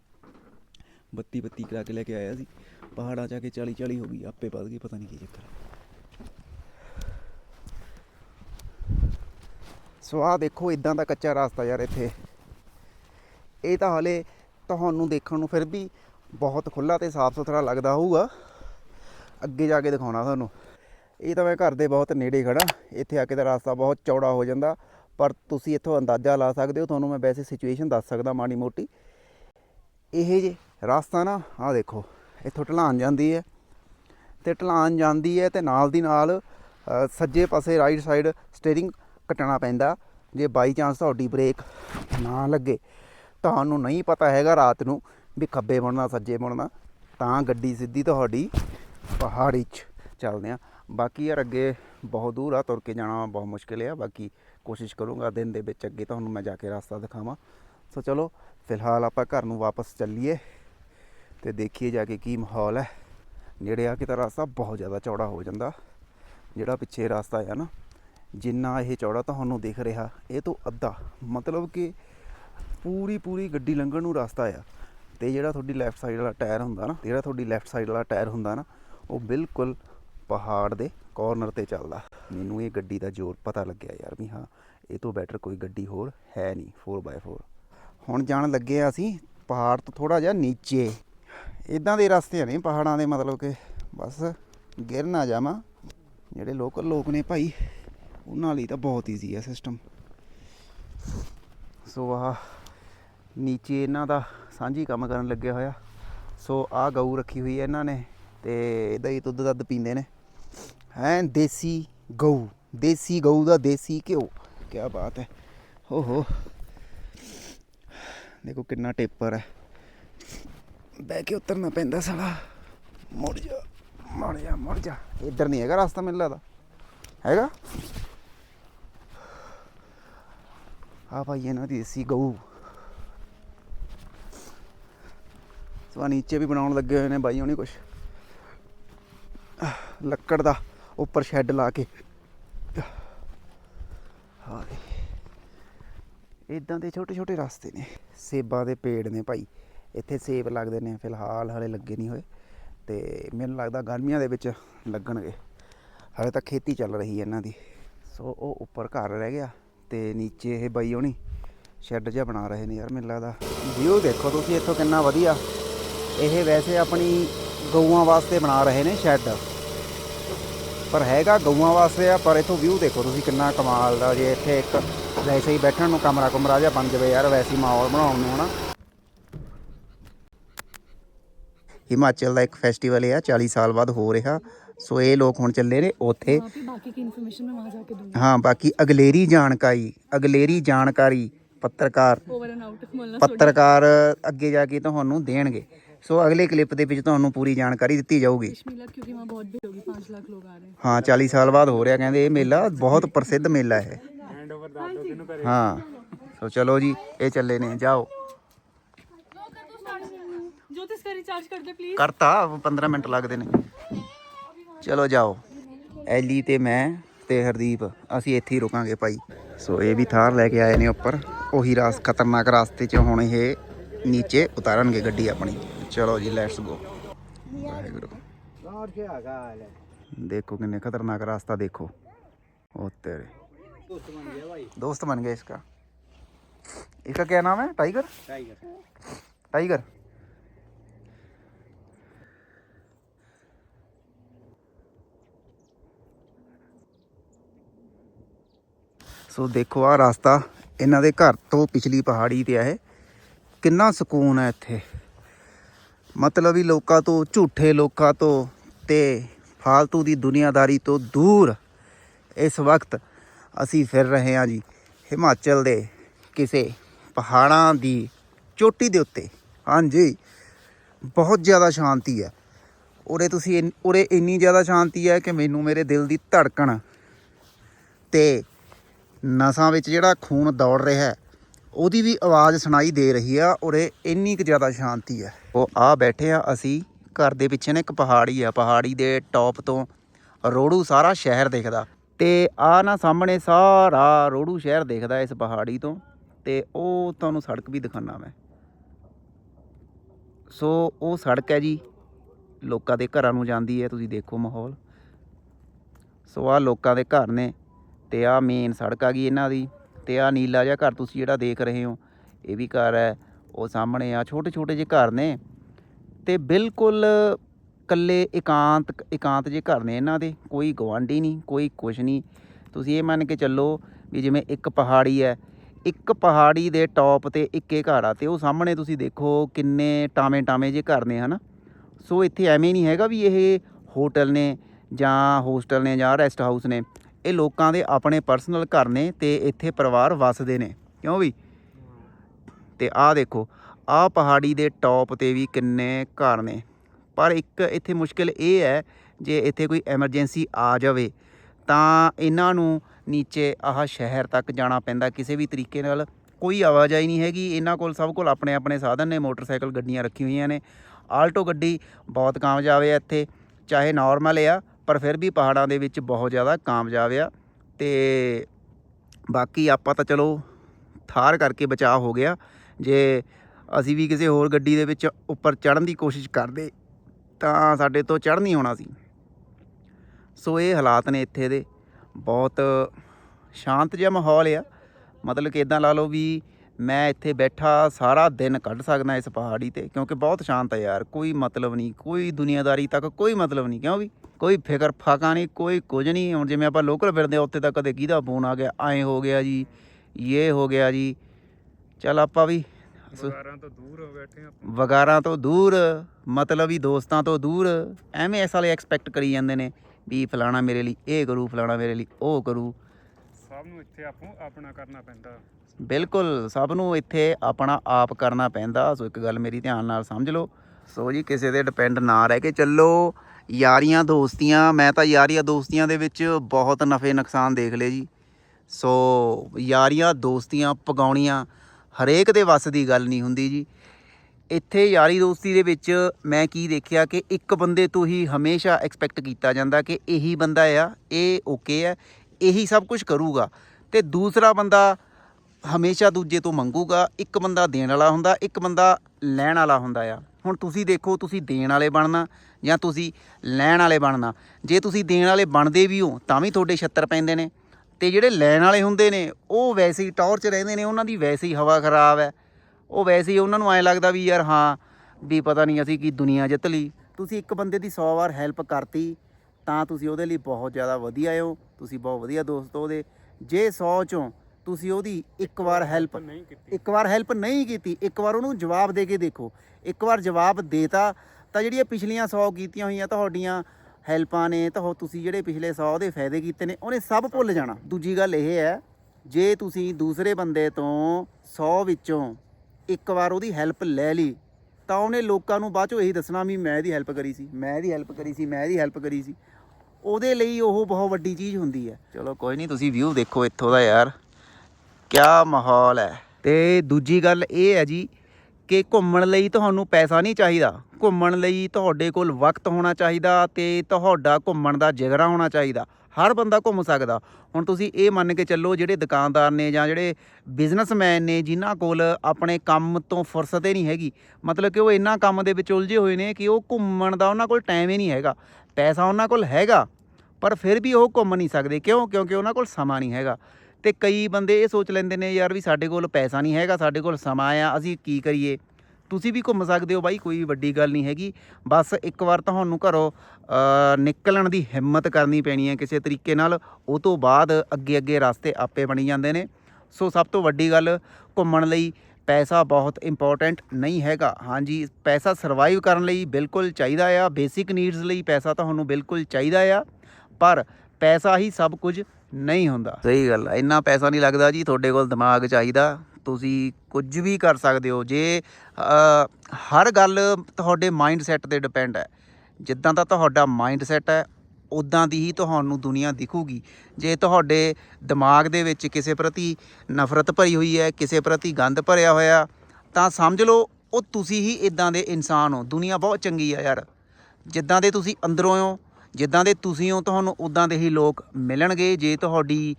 ਬੱਤੀ ਬੱਤੀ ਕਰਾ ਕੇ ਲੈ ਕੇ ਆਇਆ ਸੀ। ਪਹਾੜਾਂ ਚ ਆ ਕੇ 40 40 ਹੋ ਗਈ। ਆਪੇ ਵੱਧ ਗਈ, ਪਤਾ ਨਹੀਂ ਕੀ ਚੱਕਰ ਹੈ। ਸੋ ਆਹ ਦੇਖੋ ਇਦਾਂ ਦਾ ਕੱਚਾ ਰਸਤਾ ਯਾਰ ਇੱਥੇ। ਇਹ ਤਾਂ ਹਲੇ ਤੁਹਾਨੂੰ ਦੇਖਣ ਨੂੰ ਫਿਰ ਵੀ ਬਹੁਤ ਖੁੱਲਾ ਤੇ ਸਾਫ਼ ਸੁਥਰਾ ਲੱਗਦਾ ਹੋਊਗਾ। ਅੱਗੇ ਜਾ ਕੇ ਦਿਖਾਉਣਾ ਤੁਹਾਨੂੰ। ਇਹ ਤਾਂ ਮੈਂ ਘਰ ਦੇ ਬਹੁਤ ਨੇੜੇ ਖੜਾ ਇੱਥੇ ਆ ਕੇ ਤਾਂ ਰਸਤਾ ਬਹੁਤ ਚੌੜਾ ਹੋ ਜਾਂਦਾ, ਪਰ ਤੁਸੀਂ ਇੱਥੋਂ ਅੰਦਾਜ਼ਾ ਲਾ ਸਕਦੇ ਹੋ, ਤੁਹਾਨੂੰ ਮੈਂ ਵੈਸੇ ਸਿਚੁਏਸ਼ਨ ਦੱਸ ਸਕਦਾ ਮਾੜੀ ਮੋਟੀ। ਇਹ ਜੇ ਰਸਤਾ ਨਾ, ਆਹ ਦੇਖੋ, ਇੱਥੋਂ ਢਲਾਨ ਜਾਂਦੀ ਹੈ, ਤੇ ਢਲਾਨ ਜਾਂਦੀ ਹੈ ਤੇ ਨਾਲ ਦੀ ਨਾਲ ਸੱਜੇ ਪਾਸੇ ਰਾਈਟ ਸਾਈਡ ਸਟੀਅਰਿੰਗ ਕੱਟਣਾ ਪੈਂਦਾ, ਜੇ ਬਾਈ ਚਾਂਸ ਤੁਹਾਡੀ ਬ੍ਰੇਕ ਨਾ ਲੱਗੇ, ਤੁਹਾਨੂੰ ਨਹੀਂ ਪਤਾ ਹੈਗਾ ਰਾਤ ਨੂੰ ਵੀ ਖੱਬੇ ਮੁੜਨਾ, ਸੱਜੇ ਮੁੜਨਾ, ਤਾਂ ਗੱਡੀ ਸਿੱਧੀ ਤੁਹਾਡੀ ਪਹਾੜੀ 'ਚ ਚੱਲਦੇ ਆ। ਬਾਕੀ ਯਾਰ ਅੱਗੇ ਬਹੁਤ ਦੂਰ ਆ, ਤੁਰ ਕੇ ਜਾਣਾ ਬਹੁਤ ਮੁਸ਼ਕਿਲ ਆ, ਬਾਕੀ ਕੋਸ਼ਿਸ਼ ਕਰੂੰਗਾ ਦਿਨ ਦੇ ਵਿੱਚ ਅੱਗੇ ਤੁਹਾਨੂੰ ਮੈਂ ਜਾ ਕੇ ਰਸਤਾ ਦਿਖਾਵਾਂ। ਸੋ ਚਲੋ, ਫਿਲਹਾਲ ਆਪਾਂ ਘਰ ਨੂੰ ਵਾਪਸ ਚੱਲੀਏ ਤੇ ਦੇਖੀਏ ਜਾ ਕੇ ਕੀ ਮਾਹੌਲ ਹੈ। ਨੇੜੇ ਆ ਕੇ ਤਾਂ ਰਸਤਾ ਬਹੁਤ ਜ਼ਿਆਦਾ ਚੌੜਾ ਹੋ ਜਾਂਦਾ, ਜਿਹੜਾ ਪਿੱਛੇ ਰਸਤਾ ਆ ਨਾ, ਜਿੰਨਾ ਇਹ ਚੌੜਾ ਤੁਹਾਨੂੰ ਦਿਖ ਰਿਹਾ, ਇਹ ਤੋਂ ਅੱਧਾ। ਮਤਲਬ ਕਿ ਪੂਰੀ ਪੂਰੀ ਗੱਡੀ ਲੰਘਣ ਨੂੰ ਰਸਤਾ ਆ ਤੇ ਜਿਹੜਾ ਤੁਹਾਡੀ ਲੈਫਟ ਸਾਈਡ ਵਾਲਾ ਟਾਇਰ ਹੁੰਦਾ ਨਾ, ਜਿਹੜਾ ਤੁਹਾਡੀ ਲੈਫਟ ਸਾਈਡ ਵਾਲਾ ਟਾਇਰ ਹੁੰਦਾ ਨਾ, ਉਹ ਬਿਲਕੁਲ ਪਹਾੜ ਦੇ ਕਾਰਨਰ ਤੇ ਚੱਲਦਾ। ਮੈਨੂੰ ਇਹ ਗੱਡੀ ਦਾ ਜ਼ੋਰ ਪਤਾ ਲੱਗਿਆ ਯਾਰ ਵੀ ਹਾਂ, ਇਹ ਤੋਂ ਬੈਟਰ ਕੋਈ ਗੱਡੀ ਹੋਰ ਹੈ ਨਹੀਂ 4x4 ਹੁਣ ਜਾਣ ਲੱਗੇ ਆ ਅਸੀਂ ਪਹਾੜ ਤੋਂ ਥੋੜਾ ਜਿਹਾ ਨੀਚੇ। ਇਦਾਂ ਦੇ ਰਸਤੇ ਨੇ ਪਹਾੜਾਂ ਦੇ ਮਤਲਬ ਕਿ ਬਸ ਗਿਰ ਨਾ ਜਾਵਾਂ। ਜਿਹੜੇ ਲੋਕਲ ਲੋਕ ਨੇ ਭਾਈ, ਉਹਨਾਂ ਲਈ ਤਾਂ ਬਹੁਤ ਈਜ਼ੀ ਹੈ ਸਿਸਟਮ ਸੋ ਆਹ ਨੀਚੇ ਇਹਨਾਂ ਦਾ ਸਾਂਝੀ ਕੰਮ ਕਰਨ ਲੱਗਿਆ ਹੋਇਆ। ਸੋ ਆਹ ਗਊ ਰੱਖੀ ਹੋਈ ਹੈ ਇਹਨਾਂ ਨੇ ਤੇ ਇਹਦਾ ਹੀ ਦੁੱਧ ਦੱਧ ਪੀਂਦੇ ਨੇ। ਹੈਂ, ਦੇਸੀ ਗਊ ਦੇਸੀ ਗਊ ਦਾ ਦੇਸੀ ਘਿਓ। ਕੀ ਬਾਤ ਹੈ। ਓਹੋ। ਦੇਖੋ ਕਿੰਨਾ ਟੇਪਰ ਹੈ। ਬਹਿ ਕੇ ਉਤਰਨਾ ਪੈਂਦਾ ਸਾਲਾ। ਮੁੜ ਜਾ ਮੁੜ ਜਾ ਮੁੜ ਜਾ। ਇੱਧਰ ਨਹੀਂ ਹੈਗਾ ਰਸਤਾ ਮੈਨੂੰ ਲੱਗਦਾ। ਹੈਗਾ? ਆ ਭਾਈ ਇਹਨਾਂ ਦੀ ਦੇਸੀ ਗਊ। ਸੋ ਨੀਚੇ ਵੀ ਬਣਾਉਣ ਲੱਗੇ ਹੋਏ ਨੇ ਬਾਈ, ਹੁਣੀ ਕੁਛ। ਲੱਕੜ ਦਾ। ਉੱਪਰ ਸ਼ੈੱਡ ਲਾ ਕੇ। ਹਾਂ ਇਦਾਂ ਦੇ ਛੋਟੇ ਛੋਟੇ ਰਸਤੇ ਨੇ। ਸੇਬਾਂ ਦੇ ਪੇੜ ਨੇ ਭਾਈ। ਇੱਥੇ ਸੇਬ ਲੱਗਦੇ ਨੇ, ਫਿਲਹਾਲ ਹਲੇ ਲੱਗੇ ਨਹੀਂ ਹੋਏ। ਤੇ ਮੈਨੂੰ ਲੱਗਦਾ ਗਰਮੀਆਂ ਦੇ ਵਿੱਚ ਲੱਗਣਗੇ। ਹਲੇ ਤਾਂ ਖੇਤੀ ਚੱਲ ਰਹੀ ਹੈ ਇਹਨਾਂ ਦੀ। ਸੋ ਉਹ ਉੱਪਰ ਘਰ ਰਹਿ ਗਿਆ ਤੇ ਨੀਚੇ ਇਹ ਬਾਈ ਹੋਣੀ ਸ਼ੈੱਡ ਜਿਹਾ ਬਣਾ ਰਹੇ ਨੇ ਯਾਰ, ਮੈਨੂੰ ਲੱਗਦਾ। ਵਿਊ ਦੇਖੋ ਤੁਸੀਂ ਇੱਥੋਂ ਕਿੰਨਾ ਵਧੀਆ। ਇਹ ਵੈਸੇ ਆਪਣੀ ਗਊਆਂ ਵਾਸਤੇ ਬਣਾ ਰਹੇ ਨੇ ਸ਼ੈੱਡ। ਪਰ ਹੈਗਾ ਗਊਆਂ ਵਾਸਤੇ ਆ ਪਰ ਇਥੋਂ ਵਿਊ ਦੇਖੋ ਤੁਸੀਂ ਕਿੰਨਾ ਕਮਾਲ ਦਾ ਜੇ ਇੱਥੇ ਇੱਕ ਵੈਸੇ ਹੀ ਬੈਠਣ ਨੂੰ ਕਮਰਾ ਕਮਰਾ ਜਿਹਾ ਬਣ ਜਵੇ ਯਾਰ ਵੈਸੀ ਮਾਹੌਲ ਬਣਾਉਣ ਨੂੰ ਹਨਾ। ਹਿਮਾਚਲ ਦਾ ਇੱਕ ਫੈਸਟੀਵਲ ਆ 40 ਸਾਲ ਬਾਅਦ ਹੋ ਰਿਹਾ। ਸੋ ਇਹ ਲੋਕ ਹੁਣ ਚੱਲੇ ਨੇ ਉੱਥੇ। ਹਾਂ ਬਾਕੀ ਅਗਲੇਰੀ ਜਾਣਕਾਰੀ ਅਗਲੇਰੀ ਜਾਣਕਾਰੀ ਪੱਤਰਕਾਰ ਪੱਤਰਕਾਰ ਅੱਗੇ ਜਾ ਕੇ ਤੁਹਾਨੂੰ ਦੇਣਗੇ। ਸੋ ਅਗਲੇ ਕਲਿੱਪ ਦੇ ਵਿੱਚ ਤੁਹਾਨੂੰ ਪੂਰੀ ਜਾਣਕਾਰੀ ਦਿੱਤੀ ਜਾਊਗੀ मेला क्योंकि वहाँ बहुत भीड़ होगी पाँच लाख लोग आ रहे हैं ਹਾਂ 40 ਸਾਲ ਬਾਅਦ ਹੋ ਰਿਹਾ ਕਹਿੰਦੇ ਇਹ ਮੇਲਾ ਬਹੁਤ ਪ੍ਰਸਿੱਧ ਮੇਲਾ ਹੈ ਹਾਂ ਸੋ ਚਲੋ ਜੀ ਇਹ ਚੱਲੇ ਨੇ ਜਾਓ ज्योतिष का रिचार्ज कर दे प्लीज ਕਰਤਾ 15 ਮਿੰਟ ਲੱਗਦੇ ਨੇ ਚਲੋ ਜਾਓ ਐਲੀ ਤੇ ਮੈਂ ਤੇ ਹਰਦੀਪ ਅਸੀਂ ਇੱਥੇ ਹੀ ਰੁਕਾਂਗੇ ਭਾਈ ਸੋ ਇਹ ਵੀ ਥਾਰ ਲੈ ਕੇ ਆਏ ਨੇ ਉੱਪਰ ਉਹੀ ਰਾਸ ਖਤਰਨਾਕ ਰਾਸਤੇ 'ਚ ਹੁਣ ਇਹ ਨੀਚੇ ਉਤਾਰਨਗੇ ਗੱਡੀ ਆਪਣੀ ਚਲੋ ਜੀ ਲੈਟਸ ਗੋ ਵਾਹਿਗੁਰੂ देखो कितने खतरनाक रास्ता देखो ओ तेरे दोस्त बन गया इसका इसका क्या नाम है टाइगर टाइगर टाइगर ਸੋ ਦੇਖੋ ਆ ਰਸਤਾ ਇਹਨਾਂ ਦੇ ਘਰ ਤੋਂ ਪਿਛਲੀ ਪਹਾੜੀ ਤੇ ਆ ਇਹ ਕਿੰਨਾ ਸਕੂਨ ਹੈ ਇੱਥੇ ਮਤਲਬ ਹੀ ਲੋਕਾਂ ਤੋਂ, ਝੂਠੇ ਲੋਕਾਂ ਤੋਂ ਤੇ ਫਾਲਤੂ ਦੀ ਦੁਨੀਆਦਾਰੀ ਤੋਂ ਦੂਰ ਇਸ ਵਕਤ ਅਸੀਂ ਫਿਰ ਰਹੇ ਹਾਂ ਜੀ ਹਿਮਾਚਲ ਦੇ ਕਿਸੇ ਪਹਾੜਾਂ ਦੀ ਚੋਟੀ ਦੇ ਉੱਤੇ। ਹਾਂਜੀ, ਬਹੁਤ ਜ਼ਿਆਦਾ ਸ਼ਾਂਤੀ ਹੈ। ਉਰੇ ਤੁਸੀਂ ਇੰਨ- ਉਰੇ ਇੰਨੀ ਜ਼ਿਆਦਾ ਸ਼ਾਂਤੀ ਹੈ ਕਿ ਮੈਨੂੰ ਮੇਰੇ ਦਿਲ ਦੀ ਧੜਕਣ ਤੇ ਨਸਾਂ ਵਿੱਚ ਜਿਹੜਾ ਖੂਨ ਦੌੜ ਰਿਹਾ ਹੈ ਉਹਦੀ ਵੀ ਆਵਾਜ਼ ਸੁਣਾਈ ਦੇ ਰਹੀ ਆ, ਉਰੇ ਇੰਨੀ ਕੁ ਜ਼ਿਆਦਾ ਸ਼ਾਂਤੀ ਹੈ ਉਹ ਆ ਬੈਠੇ ਆ ਅਸੀਂ, ਘਰ ਦੇ ਪਿੱਛੇ ਨੇ ਇੱਕ ਪਹਾੜੀ ਆ, ਪਹਾੜੀ ਦੇ ਟੌਪ ਤੋਂ ਰੋੜੂ ਸਾਰਾ ਸ਼ਹਿਰ ਦਿਖਦਾ। ਤੇ ਆ ਨਾ ਸਾਹਮਣੇ ਸਾਰਾ ਰੋੜੂ ਸ਼ਹਿਰ ਦਿਖਦਾ ਇਸ ਪਹਾੜੀ ਤੋਂ, ਤੇ ਉਹ ਤੁਹਾਨੂੰ ਸੜਕ ਵੀ ਦਿਖਾਣਾ ਮੈਂ। ਸੋ ਉਹ ਸੜਕ ਹੈ ਜੀ, ਲੋਕਾਂ ਦੇ ਘਰਾਂ ਨੂੰ ਜਾਂਦੀ ਹੈ, ਤੁਸੀਂ ਦੇਖੋ ਮਾਹੌਲ। ਸੋ ਆ ਲੋਕਾਂ ਦੇ ਘਰ ਨੇ, ਤੇ ਆ ਮੇਨ ਸੜਕ ਆ ਗਈ ਇਹਨਾਂ ਦੀ। ਤੇ ਆ ਨੀਲਾ ਜਿਹਾ ਘਰ ਤੁਸੀਂ ਜਿਹੜਾ ਦੇਖ ਰਹੇ ਹੋ, ਇਹ ਵੀ ਘਰ ਹੈ, ਉਹ ਸਾਹਮਣੇ ਆ ਛੋਟੇ ਛੋਟੇ ਜਿਹੇ ਘਰ ਨੇ ਤੇ ਬਿਲਕੁਲ ਇਕੱਲੇ ਇਕਾਂਤ ਇਕਾਂਤ ਜਿਹੇ ਘਰ ਨੇ ਇਹਨਾਂ ਦੇ, ਕੋਈ ਗਵਾਂਢੀ ਨਹੀਂ, ਕੋਈ ਕੁਛ ਨਹੀਂ। ਤੁਸੀਂ ਇਹ ਮੰਨ ਕੇ ਚੱਲੋ ਵੀ ਜਿਵੇਂ ਇੱਕ ਪਹਾੜੀ ਹੈ, ਇੱਕ ਪਹਾੜੀ ਦੇ ਟੌਪ ਤੇ ਇੱਕੇ ਘਰ ਆ ਤੇ ਉਹ ਸਾਹਮਣੇ ਤੁਸੀਂ ਦੇਖੋ ਕਿੰਨੇ ਟਾਵੇਂ ਟਾਵੇਂ ਜਿਹੇ ਘਰ ਨੇ, ਹਨਾ? ਸੋ ਇੱਥੇ ਐਵੇਂ ਨਹੀਂ ਹੈਗਾ ਵੀ ਇਹ ਹੋਟਲ ਨੇ ਜਾਂ ਹੋਸਟਲ ਨੇ ਜਾਂ ਰੈਸਟ ਹਾਊਸ ਨੇ। ਇਹ ਲੋਕਾਂ ਦੇ ਆਪਣੇ ਪਰਸਨਲ ਘਰ ਨੇ ਤੇ ਇੱਥੇ ਪਰਿਵਾਰ ਵੱਸਦੇ ਨੇ। ਕਿਉਂ ਵੀ? ਤੇ ਆਹ ਦੇਖੋ, ਆਹ ਪਹਾੜੀ ਦੇ ਟੌਪ ਤੇ ਵੀ ਕਿੰਨੇ ਘਰ ਨੇ। ਪਰ ਇੱਕ ਇੱਥੇ ਮੁਸ਼ਕਿਲ ਇਹ ਹੈ, ਜੇ ਇੱਥੇ ਕੋਈ ਐਮਰਜੈਂਸੀ ਆ ਜਾਵੇ, ਤਾਂ ਇਹਨਾਂ ਨੂੰ ਨੀਚੇ ਆਹ ਸ਼ਹਿਰ ਤੱਕ ਜਾਣਾ ਪੈਂਦਾ। ਕਿਸੇ ਵੀ ਤਰੀਕੇ ਨਾਲ ਕੋਈ ਆਵਾਜਾਈ ਨਹੀਂ ਹੈਗੀ। ਇਹਨਾਂ ਕੋਲ ਸਭ ਕੋਲ ਆਪਣੇ ਆਪਣੇ ਸਾਧਨ ਨੇ, ਮੋਟਰਸਾਈਕਲ ਗੱਡੀਆਂ ਰੱਖੀ ਹੋਈਆਂ ਨੇ। ਆਲਟੋ ਗੱਡੀ ਬਹੁਤ ਕਾਮਯਾਬ ਹੈ ਇੱਥੇ, ਚਾਹੇ ਨਾਰਮਲ ਆ ਪਰ ਫਿਰ ਵੀ ਪਹਾੜਾਂ ਦੇ ਵਿੱਚ ਬਹੁਤ ਜ਼ਿਆਦਾ ਕਾਮਯਾਬ ਆ ਤੇ ਬਾਕੀ ਆਪਾਂ ਤਾਂ ਚਲੋ ਥਾਰ ਕਰਕੇ ਬਚਾਅ ਹੋ ਗਿਆ। ਜੇ ਅਸੀਂ ਵੀ ਕਿਸੇ ਹੋਰ ਗੱਡੀ ਦੇ ਵਿੱਚ ਉੱਪਰ ਚੜਨ ਦੀ ਕੋਸ਼ਿਸ਼ ਕਰਦੇ, ਤਾਂ ਸਾਡੇ ਤੋਂ ਚੜ੍ਹ ਨਹੀਂ ਹੋਣਾ ਸੀ। ਸੋ ਇਹ ਹਾਲਾਤ ਨੇ ਇੱਥੇ ਦੇ। ਬਹੁਤ ਸ਼ਾਂਤ ਜਿਹਾ ਮਾਹੌਲ ਆ। ਮਤਲਬ ਕਿ ਇਦਾਂ ਲਾ ਲਓ ਵੀ ਮੈਂ ਇੱਥੇ ਬੈਠਾ ਸਾਰਾ ਦਿਨ ਕੱਢ ਸਕਦਾ ਇਸ ਪਹਾੜੀ ਤੇ, ਕਿਉਂਕਿ ਬਹੁਤ ਸ਼ਾਂਤ ਹੈ ਯਾਰ। ਕੋਈ ਮਤਲਬ ਨਹੀਂ, ਕੋਈ ਦੁਨੀਆਦਾਰੀ ਤੱਕ ਕੋਈ ਮਤਲਬ ਨਹੀਂ, ਕਿਉਂ ਵੀ? ਕੋਈ ਫਿਕਰ ਫਾਕਾ ਨਹੀਂ ਕੋਈ ਕੁਝ ਨਹੀਂ। ਹੁਣ ਜਿਵੇਂ ਆਪਾਂ ਲੋਕਲ ਫਿਰਦੇ ਹਾਂ ਉੱਥੇ ਤਾਂ ਕਦੇ ਕਿਹਦਾ ਫੋਨ ਆ ਗਿਆ? ਐਂ ਹੋ ਗਿਆ ਜੀ ਇਹ ਹੋ ਗਿਆ ਜੀ। ਚਲ ਆਪਾਂ ਵੀ ਵਗਾਰਾਂ ਤੋਂ ਦੂਰ ਹੋ ਬੈਠੇ ਆਪਾਂ। ਵਗਾਰਾਂ ਤੋਂ ਦੂਰ ਮਤਲਬ ਹੀ ਦੋਸਤਾਂ ਤੋਂ ਦੂਰ। ਐਵੇਂ ਇਸ ਵਾਲੇ ਐਕਸਪੈਕਟ ਕਰੀ ਜਾਂਦੇ ਨੇ ਵੀ ਫਲਾਣਾ ਮੇਰੇ ਲਈ ਇਹ ਕਰੂ ਫਲਾਣਾ ਮੇਰੇ ਲਈ ਉਹ ਕਰੂ। ਸਭ ਨੂੰ ਇੱਥੇ ਆਪੋ ਆਪਣਾ ਕਰਨਾ ਪੈਂਦਾ। ਬਿਲਕੁਲ ਸਭ ਨੂੰ ਇੱਥੇ ਆਪਣਾ ਆਪ ਕਰਨਾ ਪੈਂਦਾ। ਸੋ ਇੱਕ ਗੱਲ ਮੇਰੀ ਧਿਆਨ ਨਾਲ ਸਮਝ ਲਓ। ਸੋ ਜੀ ਕਿਸੇ ਦੇ ਡਿਪੈਂਡ ਨਾ ਰਹਿ ਕੇ ਚੱਲੋ। ਯਾਰੀਆਂ ਦੋਸਤੀਆਂ, ਮੈਂ ਤਾਂ ਯਾਰੀਆਂ ਦੋਸਤੀਆਂ ਦੇ ਵਿੱਚ ਬਹੁਤ ਨਫੇ ਨੁਕਸਾਨ ਦੇਖ ਲਏ ਜੀ। ਸੋ ਯਾਰੀਆਂ ਦੋਸਤੀਆਂ ਪਗਾਉਣੀਆਂ ਹਰੇਕ ਦੇ ਵੱਸ ਦੀ ਗੱਲ ਨਹੀਂ ਹੁੰਦੀ ਜੀ। ਇੱਥੇ ਯਾਰੀ ਦੋਸਤੀ ਦੇ ਵਿੱਚ ਮੈਂ ਕੀ ਦੇਖਿਆ ਕਿ ਇੱਕ ਬੰਦੇ ਤੋਂ ਹੀ ਹਮੇਸ਼ਾ ਐਕਸਪੈਕਟ ਕੀਤਾ ਜਾਂਦਾ ਕਿ ਇਹੀ ਬੰਦਾ ਆ, ਇਹ ਓਕੇ ਆ, ਇਹੀ ਸਭ ਕੁਝ ਕਰੂਗਾ ਤੇ ਦੂਸਰਾ ਬੰਦਾ ਹਮੇਸ਼ਾ ਦੂਜੇ ਤੋਂ ਮੰਗੂਗਾ, ਇੱਕ ਬੰਦਾ ਦੇਣ ਵਾਲਾ ਹੁੰਦਾ, ਇੱਕ ਬੰਦਾ ਲੈਣ ਵਾਲਾ ਹੁੰਦਾ ਆ। ਹੁਣ ਤੁਸੀਂ ਦੇਖੋ, ਤੁਸੀਂ ਦੇਣ ਵਾਲੇ ਬਣਨਾ ਜਾਂ ਤੁਸੀਂ ਲੈਣ ਵਾਲੇ ਬਣਨਾ। ਜੇ ਤੁਸੀਂ ਦੇਣ ਵਾਲੇ ਬਣਦੇ ਵੀ ਹੋ, ਤਾਂ ਵੀ ਤੁਹਾਡੇ 76 ਪੈਂਦੇ ਨੇ। ਤੇ ਜਿਹੜੇ ਲੈਣ ਵਾਲੇ ਹੁੰਦੇ ਨੇ, ਉਹ ਵੈਸੇ ਹੀ ਟੌਰ 'ਚ ਰਹਿੰਦੇ ਨੇ, ਉਹਨਾਂ ਦੀ ਵੈਸੇ ਹੀ ਹਵਾ ਖਰਾਬ ਹੈ। ਉਹ ਵੈਸੇ ਹੀ ਉਹਨਾਂ ਨੂੰ ਐਂ ਲੱਗਦਾ ਵੀ ਯਾਰ ਹਾਂ, ਵੀ ਪਤਾ ਨਹੀਂ ਅਸੀਂ ਕੀ ਦੁਨੀਆ ਜਿੱਤ ਲਈ। ਤੁਸੀਂ ਇੱਕ ਬੰਦੇ ਦੀ 100 ਵਾਰ ਹੈਲਪ ਕਰਤੀ, ਤਾਂ ਤੁਸੀਂ ਉਹਦੇ ਲਈ ਬਹੁਤ ਜ਼ਿਆਦਾ ਵਧੀਆ ਹੋ। ਤੁਸੀਂ ਬਹੁਤ ਵਧੀਆ ਦੋਸਤ ਹੋ ਉਹਦੇ। ਜੇ 100 ਚੋਂ ਤੁਸੀਂ ਉਹਦੀ ਇੱਕ ਵਾਰ ਹੈਲਪ ਨਹੀਂ ਕੀਤੀ। ਇੱਕ ਵਾਰ ਹੈਲਪ ਨਹੀਂ ਕੀਤੀ ਇੱਕ ਵਾਰ ਉਹਨੂੰ ਜਵਾਬ ਦੇ ਕੇ ਦੇਖੋ। ਇੱਕ ਵਾਰ ਜਵਾਬ ਦੇਤਾ ਤਾਂ ਜਿਹੜੀਆਂ ਪਿਛਲੀਆਂ 100 ਕੀਤੀਆਂ ਹੋਈਆਂ ਤੁਹਾਡੀਆਂ ਹੈਲਪਾਂ ਨੇ ਤਾਂ ਉਹ ਤੁਸੀਂ ਜਿਹੜੇ ਪਿਛਲੇ 100 ਦੇ ਫਾਇਦੇ ਕੀਤੇ ਨੇ ਉਹਨੇ ਸਭ ਭੁੱਲ ਜਾਣਾ। ਦੂਜੀ ਗੱਲ ਇਹ ਹੈ ਜੇ ਤੁਸੀਂ ਦੂਸਰੇ ਬੰਦੇ ਤੋਂ 100 ਵਿੱਚੋਂ ਇੱਕ ਵਾਰ ਉਹਦੀ ਹੈਲਪ ਲੈ ਲਈ ਤਾਂ ਉਹਨੇ ਲੋਕਾਂ ਨੂੰ ਬਾਅਦ ਚੋਂ ਇਹੀ ਦੱਸਣਾ ਵੀ ਮੈਂ ਇਹਦੀ ਹੈਲਪ ਕਰੀ ਸੀ ਮੈਂ ਇਹਦੀ ਹੈਲਪ ਕਰੀ ਸੀ ਮੈਂ ਇਹਦੀ ਹੈਲਪ ਕਰੀ ਸੀ। ਉਹਦੇ ਲਈ ਉਹ ਬਹੁਤ ਵੱਡੀ ਚੀਜ਼ ਹੁੰਦੀ ਹੈ। ਚਲੋ ਕੋਈ ਨਹੀਂ ਤੁਸੀਂ ਵਿਊ ਦੇਖੋ ਇੱਥੋਂ ਦਾ ਯਾਰ। ਕਿਆ ਮਾਹੌਲ ਹੈ? ਤੇ ਦੂਜੀ ਗੱਲ ਇਹ ਹੈ ਜੀ ਕਿ ਘੁੰਮਣ ਲਈ ਤੁਹਾਨੂੰ ਪੈਸਾ ਨਹੀਂ ਚਾਹੀਦਾ। ਘੁੰਮਣ ਲਈ ਤੁਹਾਡੇ ਕੋਲ ਵਕਤ ਹੋਣਾ ਚਾਹੀਦਾ ਤੇ ਤੁਹਾਡਾ ਘੁੰਮਣ ਦਾ ਜਿਗਰਾ ਹੋਣਾ ਚਾਹੀਦਾ। ਹਰ ਬੰਦਾ ਘੁੰਮ ਸਕਦਾ। ਹੁਣ ਤੁਸੀਂ ਇਹ ਮੰਨ ਕੇ ਚੱਲੋ ਜਿਹੜੇ ਦੁਕਾਨਦਾਰ ਨੇ ਜਾਂ ਜਿਹੜੇ ਬਿਜ਼ਨਸਮੈਨ ਨੇ ਜਿਨ੍ਹਾਂ ਕੋਲ ਆਪਣੇ ਕੰਮ ਤੋਂ ਫੁਰਸਤ ਹੀ ਨਹੀਂ ਹੈਗੀ। ਮਤਲਬ ਕਿ ਉਹ ਇੰਨਾ ਕੰਮ ਦੇ ਵਿੱਚ ਉਲਝੇ ਹੋਏ ਨੇ ਕਿ ਉਹ ਘੁੰਮਣ ਦਾ ਉਹਨਾਂ ਕੋਲ ਟਾਈਮ ਹੀ ਨਹੀਂ ਹੈਗਾ। ਪੈਸਾ ਉਹਨਾਂ ਕੋਲ ਹੈਗਾ, ਪਰ ਫਿਰ ਵੀ ਉਹ ਘੁੰਮ ਨਹੀਂ ਸਕਦੇ। ਕਿਉਂ? ਕਿਉਂਕਿ ਉਹਨਾਂ ਕੋਲ ਸਮਾਂ ਨਹੀਂ ਹੈਗਾ। ਤੇ ਕਈ ਬੰਦੇ ਇਹ ਸੋਚ ਲੈਂਦੇ ਨੇ, ਯਾਰ ਵੀ ਸਾਡੇ ਕੋਲ ਪੈਸਾ ਨਹੀਂ ਹੈਗਾ, ਸਾਡੇ ਕੋਲ ਸਮਾਂ ਆ, ਅਸੀਂ ਕੀ ਕਰੀਏ? ਤੁਸੀਂ ਵੀ ਘੁੰਮ ਸਕਦੇ ਹੋ ਬਾਈ, ਕੋਈ ਵੱਡੀ ਗੱਲ ਨਹੀਂ ਹੈਗੀ। ਬਸ ਇੱਕ ਵਾਰ ਤੁਹਾਨੂੰ ਘਰੋਂ ਨਿਕਲਣ ਦੀ ਹਿੰਮਤ ਕਰਨੀ ਪੈਣੀ ਹੈ ਕਿਸੇ ਤਰੀਕੇ ਨਾਲ। ਉਹ ਤੋਂ ਬਾਅਦ ਅੱਗੇ ਅੱਗੇ ਰਸਤੇ ਆਪੇ ਬਣੀ ਜਾਂਦੇ ਨੇ। ਸੋ ਸਭ ਤੋਂ ਵੱਡੀ ਗੱਲ, ਘੁੰਮਣ ਲਈ ਪੈਸਾ ਬਹੁਤ ਇੰਪੋਰਟੈਂਟ ਨਹੀਂ ਹੈਗਾ। ਹਾਂਜੀ, ਪੈਸਾ ਸਰਵਾਈਵ ਕਰਨ ਲਈ ਬਿਲਕੁਲ ਚਾਹੀਦਾ ਆ। ਬੇਸਿਕ ਨੀਡਸ ਲਈ ਪੈਸਾ ਤੁਹਾਨੂੰ ਬਿਲਕੁਲ ਚਾਹੀਦਾ ਆ। ਪਰ ਪੈਸਾ ਹੀ ਸਭ ਕੁਝ ਨਹੀਂ ਹੁੰਦਾ। ਸਹੀ ਗੱਲ ਆ, ਇੰਨਾ ਪੈਸਾ ਨਹੀਂ ਲੱਗਦਾ ਜੀ, ਤੁਹਾਡੇ ਕੋਲ ਦਿਮਾਗ ਚਾਹੀਦਾ। ਤੁਸੀਂ ਕੁਝ ਵੀ ਕਰ ਸਕਦੇ ਹੋ। ਜੇ ਹਰ ਗੱਲ ਤੁਹਾਡੇ ਮਾਈਂਡ ਸੈਟ ਤੇ ਡਿਪੈਂਡ ਹੈ। ਜਿੱਦਾਂ ਦਾ ਤੁਹਾਡਾ ਮਾਈਂਡ ਸੈਟ ਹੈ ਉਦਾਂ ਦੀ ਹੀ ਤੁਹਾਨੂੰ ਦੁਨੀਆ ਦਿਖੂਗੀ। ਜੇ ਤੁਹਾਡੇ ਦਿਮਾਗ ਦੇ ਵਿੱਚ ਕਿਸੇ ਪ੍ਰਤੀ ਨਫ਼ਰਤ ਭਰੀ ਹੋਈ ਹੈ, ਕਿਸੇ ਪ੍ਰਤੀ ਗੰਦ ਭਰਿਆ ਹੋਇਆ, ਤਾਂ ਸਮਝ ਲਓ, ਉਹ ਤੁਸੀਂ ਹੀ ਇਦਾਂ ਦੇ ਇਨਸਾਨ ਹੋ। ਦੁਨੀਆ ਬਹੁਤ ਚੰਗੀ ਆ ਯਾਰ। ਜਿੱਦਾਂ ਦੇ ਤੁਸੀਂ ਅੰਦਰੋਂ ਹੋ ਜਿੱਦਾਂ ਦੇ ਤੁਸੀਂ ਹੋ, ਤੁਹਾਨੂੰ ਉਦਾਂ ਦੇ ਹੀ ਲੋਕ ਮਿਲਣਗੇ। ਜੇ ਤੁਹਾਡੀ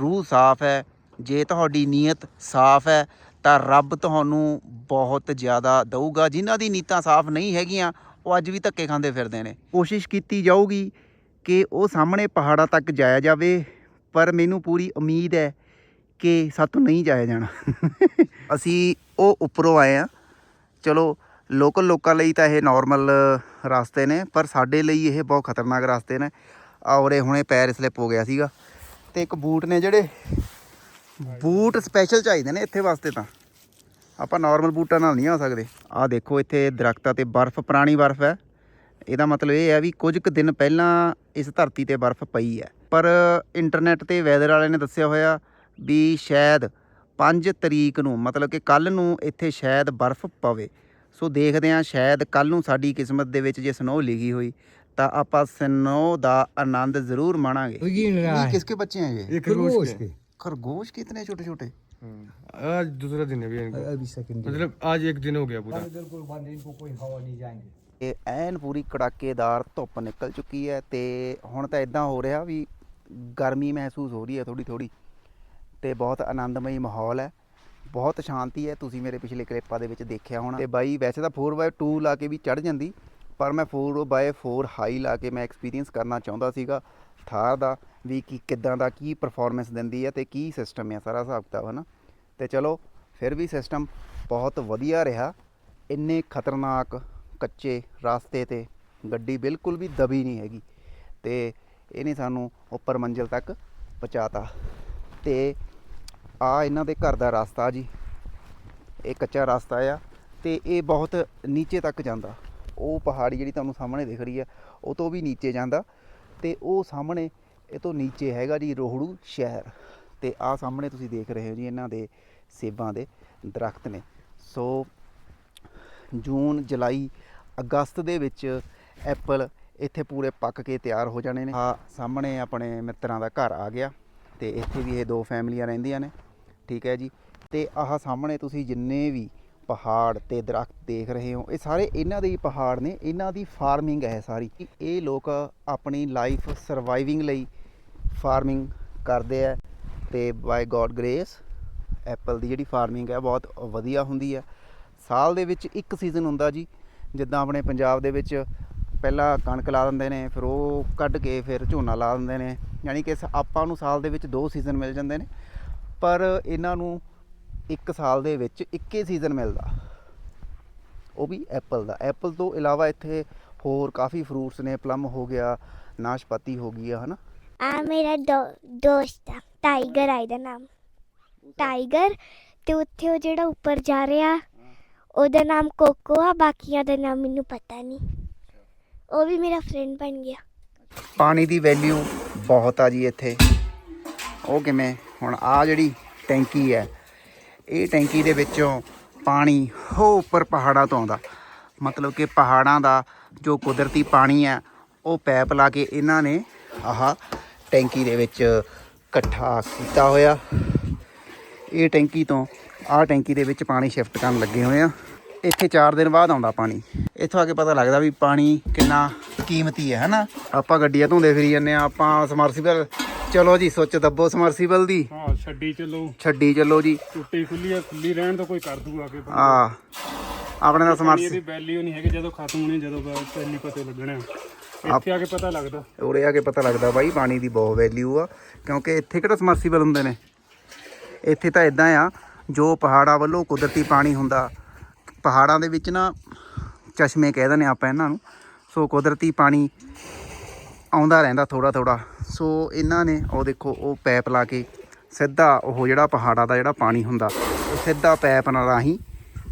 ਰੂਹ ਸਾਫ਼ ਹੈ, ਜੇ ਤੁਹਾਡੀ ਨੀਅਤ ਸਾਫ਼ ਹੈ, ਤਾਂ ਰੱਬ ਤੁਹਾਨੂੰ ਬਹੁਤ ਜ਼ਿਆਦਾ ਦਊਗਾ। ਜਿਨ੍ਹਾਂ ਦੀ ਨੀਤਾਂ ਸਾਫ਼ ਨਹੀਂ ਹੈਗੀਆਂ, ਉਹ ਅੱਜ ਵੀ ਧੱਕੇ ਖਾਂਦੇ ਫਿਰਦੇ ਨੇ। ਕੋਸ਼ਿਸ਼ ਕੀਤੀ ਜਾਊਗੀ ਕਿ ਉਹ ਸਾਹਮਣੇ ਪਹਾੜਾਂ ਤੱਕ ਜਾਇਆ ਜਾਵੇ, ਪਰ ਮੈਨੂੰ ਪੂਰੀ ਉਮੀਦ ਹੈ ਕਿ ਸਾਤੋਂ ਨਹੀਂ ਜਾਇਆ ਜਾਣਾ। ਅਸੀਂ ਉਹ ਉੱਪਰੋਂ ਆਏ ਆ ਚਲੋ ਲੋਕਲ ਲੋਕਾਂ ਲਈ ਤਾਂ ਇਹ ਨਾਰਮਲ ਰਸਤੇ ਨੇ, ਪਰ ਸਾਡੇ ਲਈ ਇਹ ਬਹੁਤ ਖਤਰਨਾਕ ਰਸਤੇ ਨੇ। ਔਰੇ ਹੁਣੇ ਪੈਰ ਸਲਿੱਪ ਹੋ ਗਿਆ ਸੀਗਾ ਤੇ ਇੱਕ ਬੂਟ ਨੇ ਜਿਹੜੇ ਬੂਟ ਸਪੈਸ਼ਲ ਚਾਹੀਦੇ ਨੇ ਇੱਥੇ ਵਾਸਤੇ ਤਾਂ। ਆਪਾਂ ਨਾਰਮਲ ਬੂਟਾਂ ਨਾਲ ਨਹੀਂ ਆ ਸਕਦੇ। ਆਹ ਦੇਖੋ ਇੱਥੇ ਦਰਖਤਾਂ ਤੇ ਬਰਫ਼, ਪੁਰਾਣੀ ਬਰਫ਼ ਹੈ। ਇਹਦਾ ਮਤਲਬ ਇਹ ਹੈ ਵੀ ਕੁਝ ਕੁ ਦਿਨ ਪਹਿਲਾਂ ਇਸ ਧਰਤੀ ਤੇ ਬਰਫ਼ ਪਈ ਹੈ। ਪਰ ਇੰਟਰਨੈਟ ਤੇ ਵੈਦਰ ਵਾਲਿਆਂ ਨੇ ਦੱਸਿਆ ਹੋਇਆ ਵੀ ਸ਼ਾਇਦ 5 ਤਰੀਕ ਨੂੰ, ਮਤਲਬ ਕਿ ਕੱਲ ਨੂੰ ਇੱਥੇ ਸ਼ਾਇਦ ਬਰਫ਼ ਪਵੇ। ਸੋ ਦੇਖਦੇ ਹਾਂ ਸ਼ਾਇਦ ਕੱਲ ਨੂੰ ਸਾਡੀ ਕਿਸਮਤ ਦੇ ਵਿੱਚ ਜੇ ਸਨੋ ਲਿਖੀ ਹੋਈ ਤਾਂ ਆਪਾਂ ਸਨੋ ਦਾ ਆਨੰਦ ਜ਼ਰੂਰ ਮਾਣਾਂਗੇ वो गिन रहा है किसके बच्चे हैं ये ਇਹ ਖਰਗੋਸ਼ खरगोश के के खरगोश कितने छोटे छोटे आज दूसरा दिन है भैया इनको अभी सेकंड मतलब आज एक दिन हो गया पूरा बिल्कुल बंद इनको कोई हवा नहीं जाएंगे ਇਹ ਐਨ ਪੂਰੀ ਕੜਾਕੇਦਾਰ ਧੁੱਪ ਨਿਕਲ ਚੁੱਕੀ ਹੈ ਤੇ ਹੁਣ ਤਾਂ ਇਦਾਂ ਹੋ ਰਿਹਾ ਵੀ ਗਰਮੀ ਮਹਿਸੂਸ ਹੋ ਰਹੀ ਹੈ ਥੋੜੀ ਥੋੜੀ ਤੇ ਬਹੁਤ ਆਨੰਦਮਈ ਮਾਹੌਲ ਹੈ ਬਹੁਤ ਸ਼ਾਂਤੀ ਹੈ, ਤੁਸੀਂ ਮੇਰੇ ਪਿਛਲੇ ਕਲਿੱਪਾਂ ਦੇ ਵਿੱਚ ਦੇਖਿਆ ਹੋਣਾ। ਤੇ ਬਾਈ, ਵੈਸੇ ਤਾਂ 4x2 ਲਾ ਕੇ ਵੀ ਚੜ ਜਾਂਦੀ, ਪਰ ਮੈਂ 4x4 ਹਾਈ ਲਾ ਕੇ ਮੈਂ ਐਕਸਪੀਰੀਅੰਸ ਕਰਨਾ ਚਾਹੁੰਦਾ ਸੀਗਾ ਥਾਰ ਦਾ, ਵੀ ਕੀ ਕਿੱਦਾਂ ਦਾ ਕੀ ਪਰਫਾਰਮੈਂਸ ਦਿੰਦੀ ਹੈ ਤੇ ਕੀ ਸਿਸਟਮ ਹੈ ਸਾਰਾ ਹਿਸਾਬ ਕਿਤਾਬ ਹੈ ਨਾ ਤੇ ਚਲੋ, ਫਿਰ ਵੀ ਸਿਸਟਮ ਬਹੁਤ ਵਧੀਆ ਰਿਹਾ। ਇੰਨੇ ਖਤਰਨਾਕ, ਕੱਚੇ ਰਾਸਤੇ ਤੇ ਗੱਡੀ ਬਿਲਕੁਲ ਵੀ ਦਬੀ ਨਹੀਂ ਹੈਗੀ। ਤੇ ਇਹਨੇ ਸਾਨੂੰ ਉੱਪਰ ਮੰਜ਼ਿਲ ਤੱਕ ਪਹੁੰਚਾਤਾ। ਤੇ ਆ ਇਹਨਾਂ ਦੇ ਘਰ ਦਾ ਰਸਤਾ ਜੀ। ਇਹ ਕੱਚਾ ਰਸਤਾ ਆ ਤੇ ਇਹ ਬਹੁਤ ਨੀਚੇ ਤੱਕ ਜਾਂਦਾ। ਉਹ ਪਹਾੜੀ ਜਿਹੜੀ ਤੁਹਾਨੂੰ ਸਾਹਮਣੇ ਦਿਖ ਰਹੀ ਹੈ ਉਹ ਤੋਂ ਵੀ ਨੀਚੇ ਜਾਂਦਾ ਤੇ ਉਹ ਸਾਹਮਣੇ ਇਹ ਤੋਂ ਨੀਚੇ ਹੈਗਾ ਜੀ ਰੋਹੜੂ ਸ਼ਹਿਰ ਤੇ ਆ ਸਾਹਮਣੇ ਤੁਸੀਂ ਦੇਖ ਰਹੇ ਹੋ ਜੀ ਇਹਨਾਂ ਦੇ ਸੇਬਾਂ ਦੇ ਦਰਖਤ ਨੇ। ਸੋ ਜੂਨ, ਜੁਲਾਈ, ਅਗਸਤ ਦੇ ਵਿੱਚ ਐਪਲ ਇੱਥੇ ਪੂਰੇ ਪੱਕ ਕੇ ਤਿਆਰ ਹੋ ਜਾਣੇ ਨੇ। ਆ ਸਾਹਮਣੇ ਆਪਣੇ ਮਿੱਤਰਾਂ ਦਾ ਘਰ ਆ ਗਿਆ ਤੇ ਇੱਥੇ ਵੀ ਇਹ ਦੋ ਫੈਮਲੀਆਂ ਰਹਿੰਦੀਆਂ ਨੇ। ਠੀਕ ਹੈ ਜੀ। ਤੇ ਆਹ ਸਾਹਮਣੇ ਤੁਸੀਂ ਜਿੰਨੇ ਵੀ ਪਹਾੜ ਤੇ ਦਰਖਤ ਦੇਖ ਰਹੇ ਹੋ, ਇਹ ਸਾਰੇ ਇਹਨਾਂ ਦੇ ਹੀ ਪਹਾੜ ਨੇ, ਇਹਨਾਂ ਦੀ ਫਾਰਮਿੰਗ ਹੈ ਸਾਰੀ। ਇਹ ਲੋਕ ਆਪਣੀ ਲਾਈਫ ਸਰਵਾਈਵਿੰਗ ਲਈ ਫਾਰਮਿੰਗ ਕਰਦੇ ਆ ਤੇ ਬਾਈ ਗੋਡ ਗ੍ਰੇਸ, ਐਪਲ ਦੀ ਜਿਹੜੀ ਫਾਰਮਿੰਗ ਹੈ ਬਹੁਤ ਵਧੀਆ ਹੁੰਦੀ ਹੈ। ਸਾਲ ਦੇ ਵਿੱਚ ਇੱਕ ਸੀਜ਼ਨ ਹੁੰਦਾ ਜੀ, ਜਿੱਦਾਂ ਆਪਣੇ ਪੰਜਾਬ ਦੇ ਵਿੱਚ ਪਹਿਲਾਂ ਕਣਕ ਲਾ ਦਿੰਦੇ ਨੇ, ਫਿਰ ਉਹ ਕੱਢ ਕੇ ਫਿਰ ਝੋਨਾ ਲਾ ਦਿੰਦੇ ਨੇ, ਯਾਨੀ ਕਿ ਸ- ਆਪਾਂ ਨੂੰ ਸਾਲ ਦੇ ਵਿੱਚ ਦੋ ਸੀਜ਼ਨ ਮਿਲ ਜਾਂਦੇ ਨੇ। ਪਰ ਇਹਨਾਂ ਨੂੰ ਇੱਕ ਸਾਲ ਦੇ ਵਿੱਚ ਇੱਕੇ ਸੀਜ਼ਨ ਮਿਲਦਾ। ਉਹ ਵੀ ਐਪਲ ਦਾ। ਐਪਲ ਤੋਂ ਇਲਾਵਾ ਇੱਥੇ ਹੋਰ ਕਾਫੀ ਫਰੂਟਸ ਨੇ। ਪਲਮ ਹੋ ਗਿਆ ਨਾਸ਼ਪਾਤੀ ਹੋ ਗਈ ਆ ਹਨਾ? ਆ ਮੇਰਾ ਦੋ- ਦੋਸਤ ਆ ਟਾਈਗਰ ਆ ਇਹਦਾ ਨਾਮ। ਟਾਈਗਰ ਤੇ ਉੱਥੇ ਉਹ ਜਿਹੜਾ ਉੱਪਰ ਜਾ ਰਿਹਾ ਉਹਦਾ ਨਾਮ ਕੋਕੋ ਆ ਬਾਕੀਆਂ ਦਾ ਨਾਮ ਮੈਨੂੰ ਪਤਾ ਨਹੀਂ। ਉਹ ਵੀ ਮੇਰਾ ਫਰੈਂਡ ਬਣ ਗਿਆ। ਪਾਣੀ ਦੀ ਵੈਲਿਊ ਬਹੁਤ ਆ ਜੀ ਇੱਥੇ। ਉਹ ਕਿਵੇਂ? ਹੁਣ ਆ ਜਿਹੜੀ ਟੈਂਕੀ ਹੈ, ਇਹ ਟੈਂਕੀ ਦੇ ਵਿੱਚੋਂ ਪਾਣੀ ਹੋ ਉੱਪਰ ਪਹਾੜਾਂ ਤੋਂ ਆਉਂਦਾ। ਮਤਲਬ ਕਿ ਪਹਾੜਾਂ ਦਾ ਜੋ ਕੁਦਰਤੀ ਪਾਣੀ ਹੈ, ਉਹ ਪੈਪ ਲਾ ਕੇ ਇਹਨਾਂ ਨੇ ਆਹ ਟੈਂਕੀ ਦੇ ਵਿੱਚ ਇਕੱਠਾ ਕੀਤਾ ਹੋਇਆ। ਇਹ ਟੈਂਕੀ ਤੋਂ ਆਹ ਟੈਂਕੀ ਦੇ ਵਿੱਚ ਪਾਣੀ ਸ਼ਿਫਟ ਕਰਨ ਲੱਗੇ ਹੋਏ ਆ। ਇੱਥੇ 4 ਦਿਨ ਬਾਅਦ ਆਉਂਦਾ ਪਾਣੀ। ਇੱਥੋਂ ਆ ਕੇ ਪਤਾ ਲੱਗਦਾ ਵੀ ਪਾਣੀ ਕਿੰਨਾ ਕੀਮਤੀ ਹੈ, ਹਨਾ? ਆਪਾਂ ਗੱਡੀਆਂ ਧੋਂਦੇ ਫਿਰੀ ਜਾਂਦੇ ਆ, ਆਪਾਂ ਸਮਰਸੀਬਲ ਚਲੋ ਜੀ ਸੁੱਚ ਦੱਬੋ ਸਮਰਸੀਬਲ ਦੀ। ਹਾਂ ਛੱਡੀ ਚੱਲੋ। ਛੱਡੀ ਚੱਲੋ ਜੀ। ਟੁੱਟੀ ਖੁੱਲੀ ਆ ਖੁੱਲੀ ਰਹਿਣ ਤੋਂ ਕੋਈ ਕਰ ਦੂ ਆ ਕੇ ਆ ਆਪਣੇ ਦਾ ਸਮਰਸੀ ਇਹਦੀ ਵੈਲਿਊ ਨਹੀਂ ਹੈਗੀ ਜਦੋਂ ਖਤਮ ਹੋਣੀ ਜਦੋਂ ਪਹਿਲੀ ਪਤਾ ਲੱਗਣਾ। ਇੱਥੇ ਆ ਕੇ ਪਤਾ ਲੱਗਦਾ। ਉਰੇ ਆ ਕੇ ਪਤਾ ਲੱਗਦਾ ਬਾਈ ਪਾਣੀ ਦੀ ਬਹੁਤ ਵੈਲਿਊ ਆ ਕਿਉਂਕਿ ਇੱਥੇ ਕਿਹੜਾ ਸਮਰਸੀਬਲ ਹੁੰਦੇ ਨੇ? ਇੱਥੇ ਤਾਂ ਇਦਾਂ ਆ ਜੋ ਪਹਾੜਾਂ ਵੱਲੋਂ ਕੁਦਰਤੀ ਪਾਣੀ ਹੁੰਦਾ ਪਹਾੜਾਂ ਦੇ ਵਿੱਚ ਨਾ ਚਸ਼ਮੇ ਕਹਿ ਦਿੰਦੇ ਆਪਾਂ ਇਹਨਾਂ ਨੂੰ ਸੋ ਕੁਦਰਤੀ ਪਾਣੀ ਆਉਂਦਾ ਰਹਿੰਦਾ ਥੋੜਾ ਥੋੜਾ ਸੋ ਇਹਨਾਂ ਨੇ, ਉਹ ਦੇਖੋ, ਉਹ ਪੈਪ ਲਾ ਕੇ ਸਿੱਧਾ ਉਹ ਜਿਹੜਾ ਪਹਾੜਾਂ ਦਾ ਜਿਹੜਾ ਪਾਣੀ ਹੁੰਦਾ, ਉਹ ਸਿੱਧਾ ਪੈਪ ਨਾਲ ਰਾਹੀਂ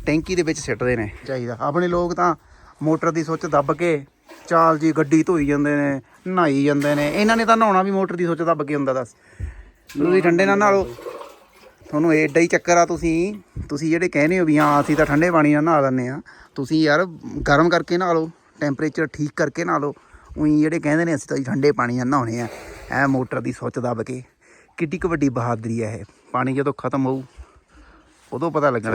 ਟੈਂਕੀ ਦੇ ਵਿੱਚ ਸਿੱਟਦੇ ਨੇ। ਚਾਹੀਦਾ। ਆਪਣੇ ਲੋਕ ਤਾਂ ਮੋਟਰ ਦੀ ਸੁੱਚ ਦੱਬ ਕੇ ਚਾਲ ਜੀ ਗੱਡੀ ਧੋਈ ਜਾਂਦੇ ਨੇ, ਨਹਾਈ ਜਾਂਦੇ ਨੇ। ਇਹਨਾਂ ਨੇ ਤਾਂ ਨਹਾਉਣਾ ਵੀ ਮੋਟਰ ਦੀ ਸੁੱਚ ਦੱਬ ਕੇ ਹੁੰਦਾ, ਦੱਸ। ਤੁਸੀਂ ਠੰਡੇ ਨਾਲ ਨਹਾਲੋ ਤੁਹਾਨੂੰ ਏਡਾ ਹੀ ਚੱਕਰ ਆ ਤੁਸੀਂ। ਤੁਸੀਂ ਜਿਹੜੇ ਕਹਿੰਦੇ ਹੋ ਵੀ ਹਾਂ, ਅਸੀਂ ਤਾਂ ਠੰਡੇ ਪਾਣੀ ਨਾਲ ਨਹਾ ਲੈਂਦੇ ਆ ਤੁਸੀਂ ਯਾਰ ਗਰਮ ਕਰਕੇ ਨਹਾ ਲਓ, ਟੈਂਪਰੇਚਰ ਠੀਕ ਕਰਕੇ ਨਹਾ ਲਓ। ਉਹੀ ਜਿਹੜੇ ਕਹਿੰਦੇ ਨੇ ਅਸੀਂ ਤਾਂ ਠੰਡੇ ਪਾਣੀ ਨਾਲ ਨਹਾਉਣੇ ਆ, ਐ ਮੋਟਰ ਦੀ ਸੁੱਚ ਦੱਬ ਕੇ। ਕਿੱਡੀ ਕੁ ਵੱਡੀ ਬਹਾਦਰੀ ਹੈ ਇਹ। ਪਾਣੀ ਜਦੋਂ ਖਤਮ ਹੋਊ, ਉਦੋਂ ਪਤਾ ਲੱਗਣਾ।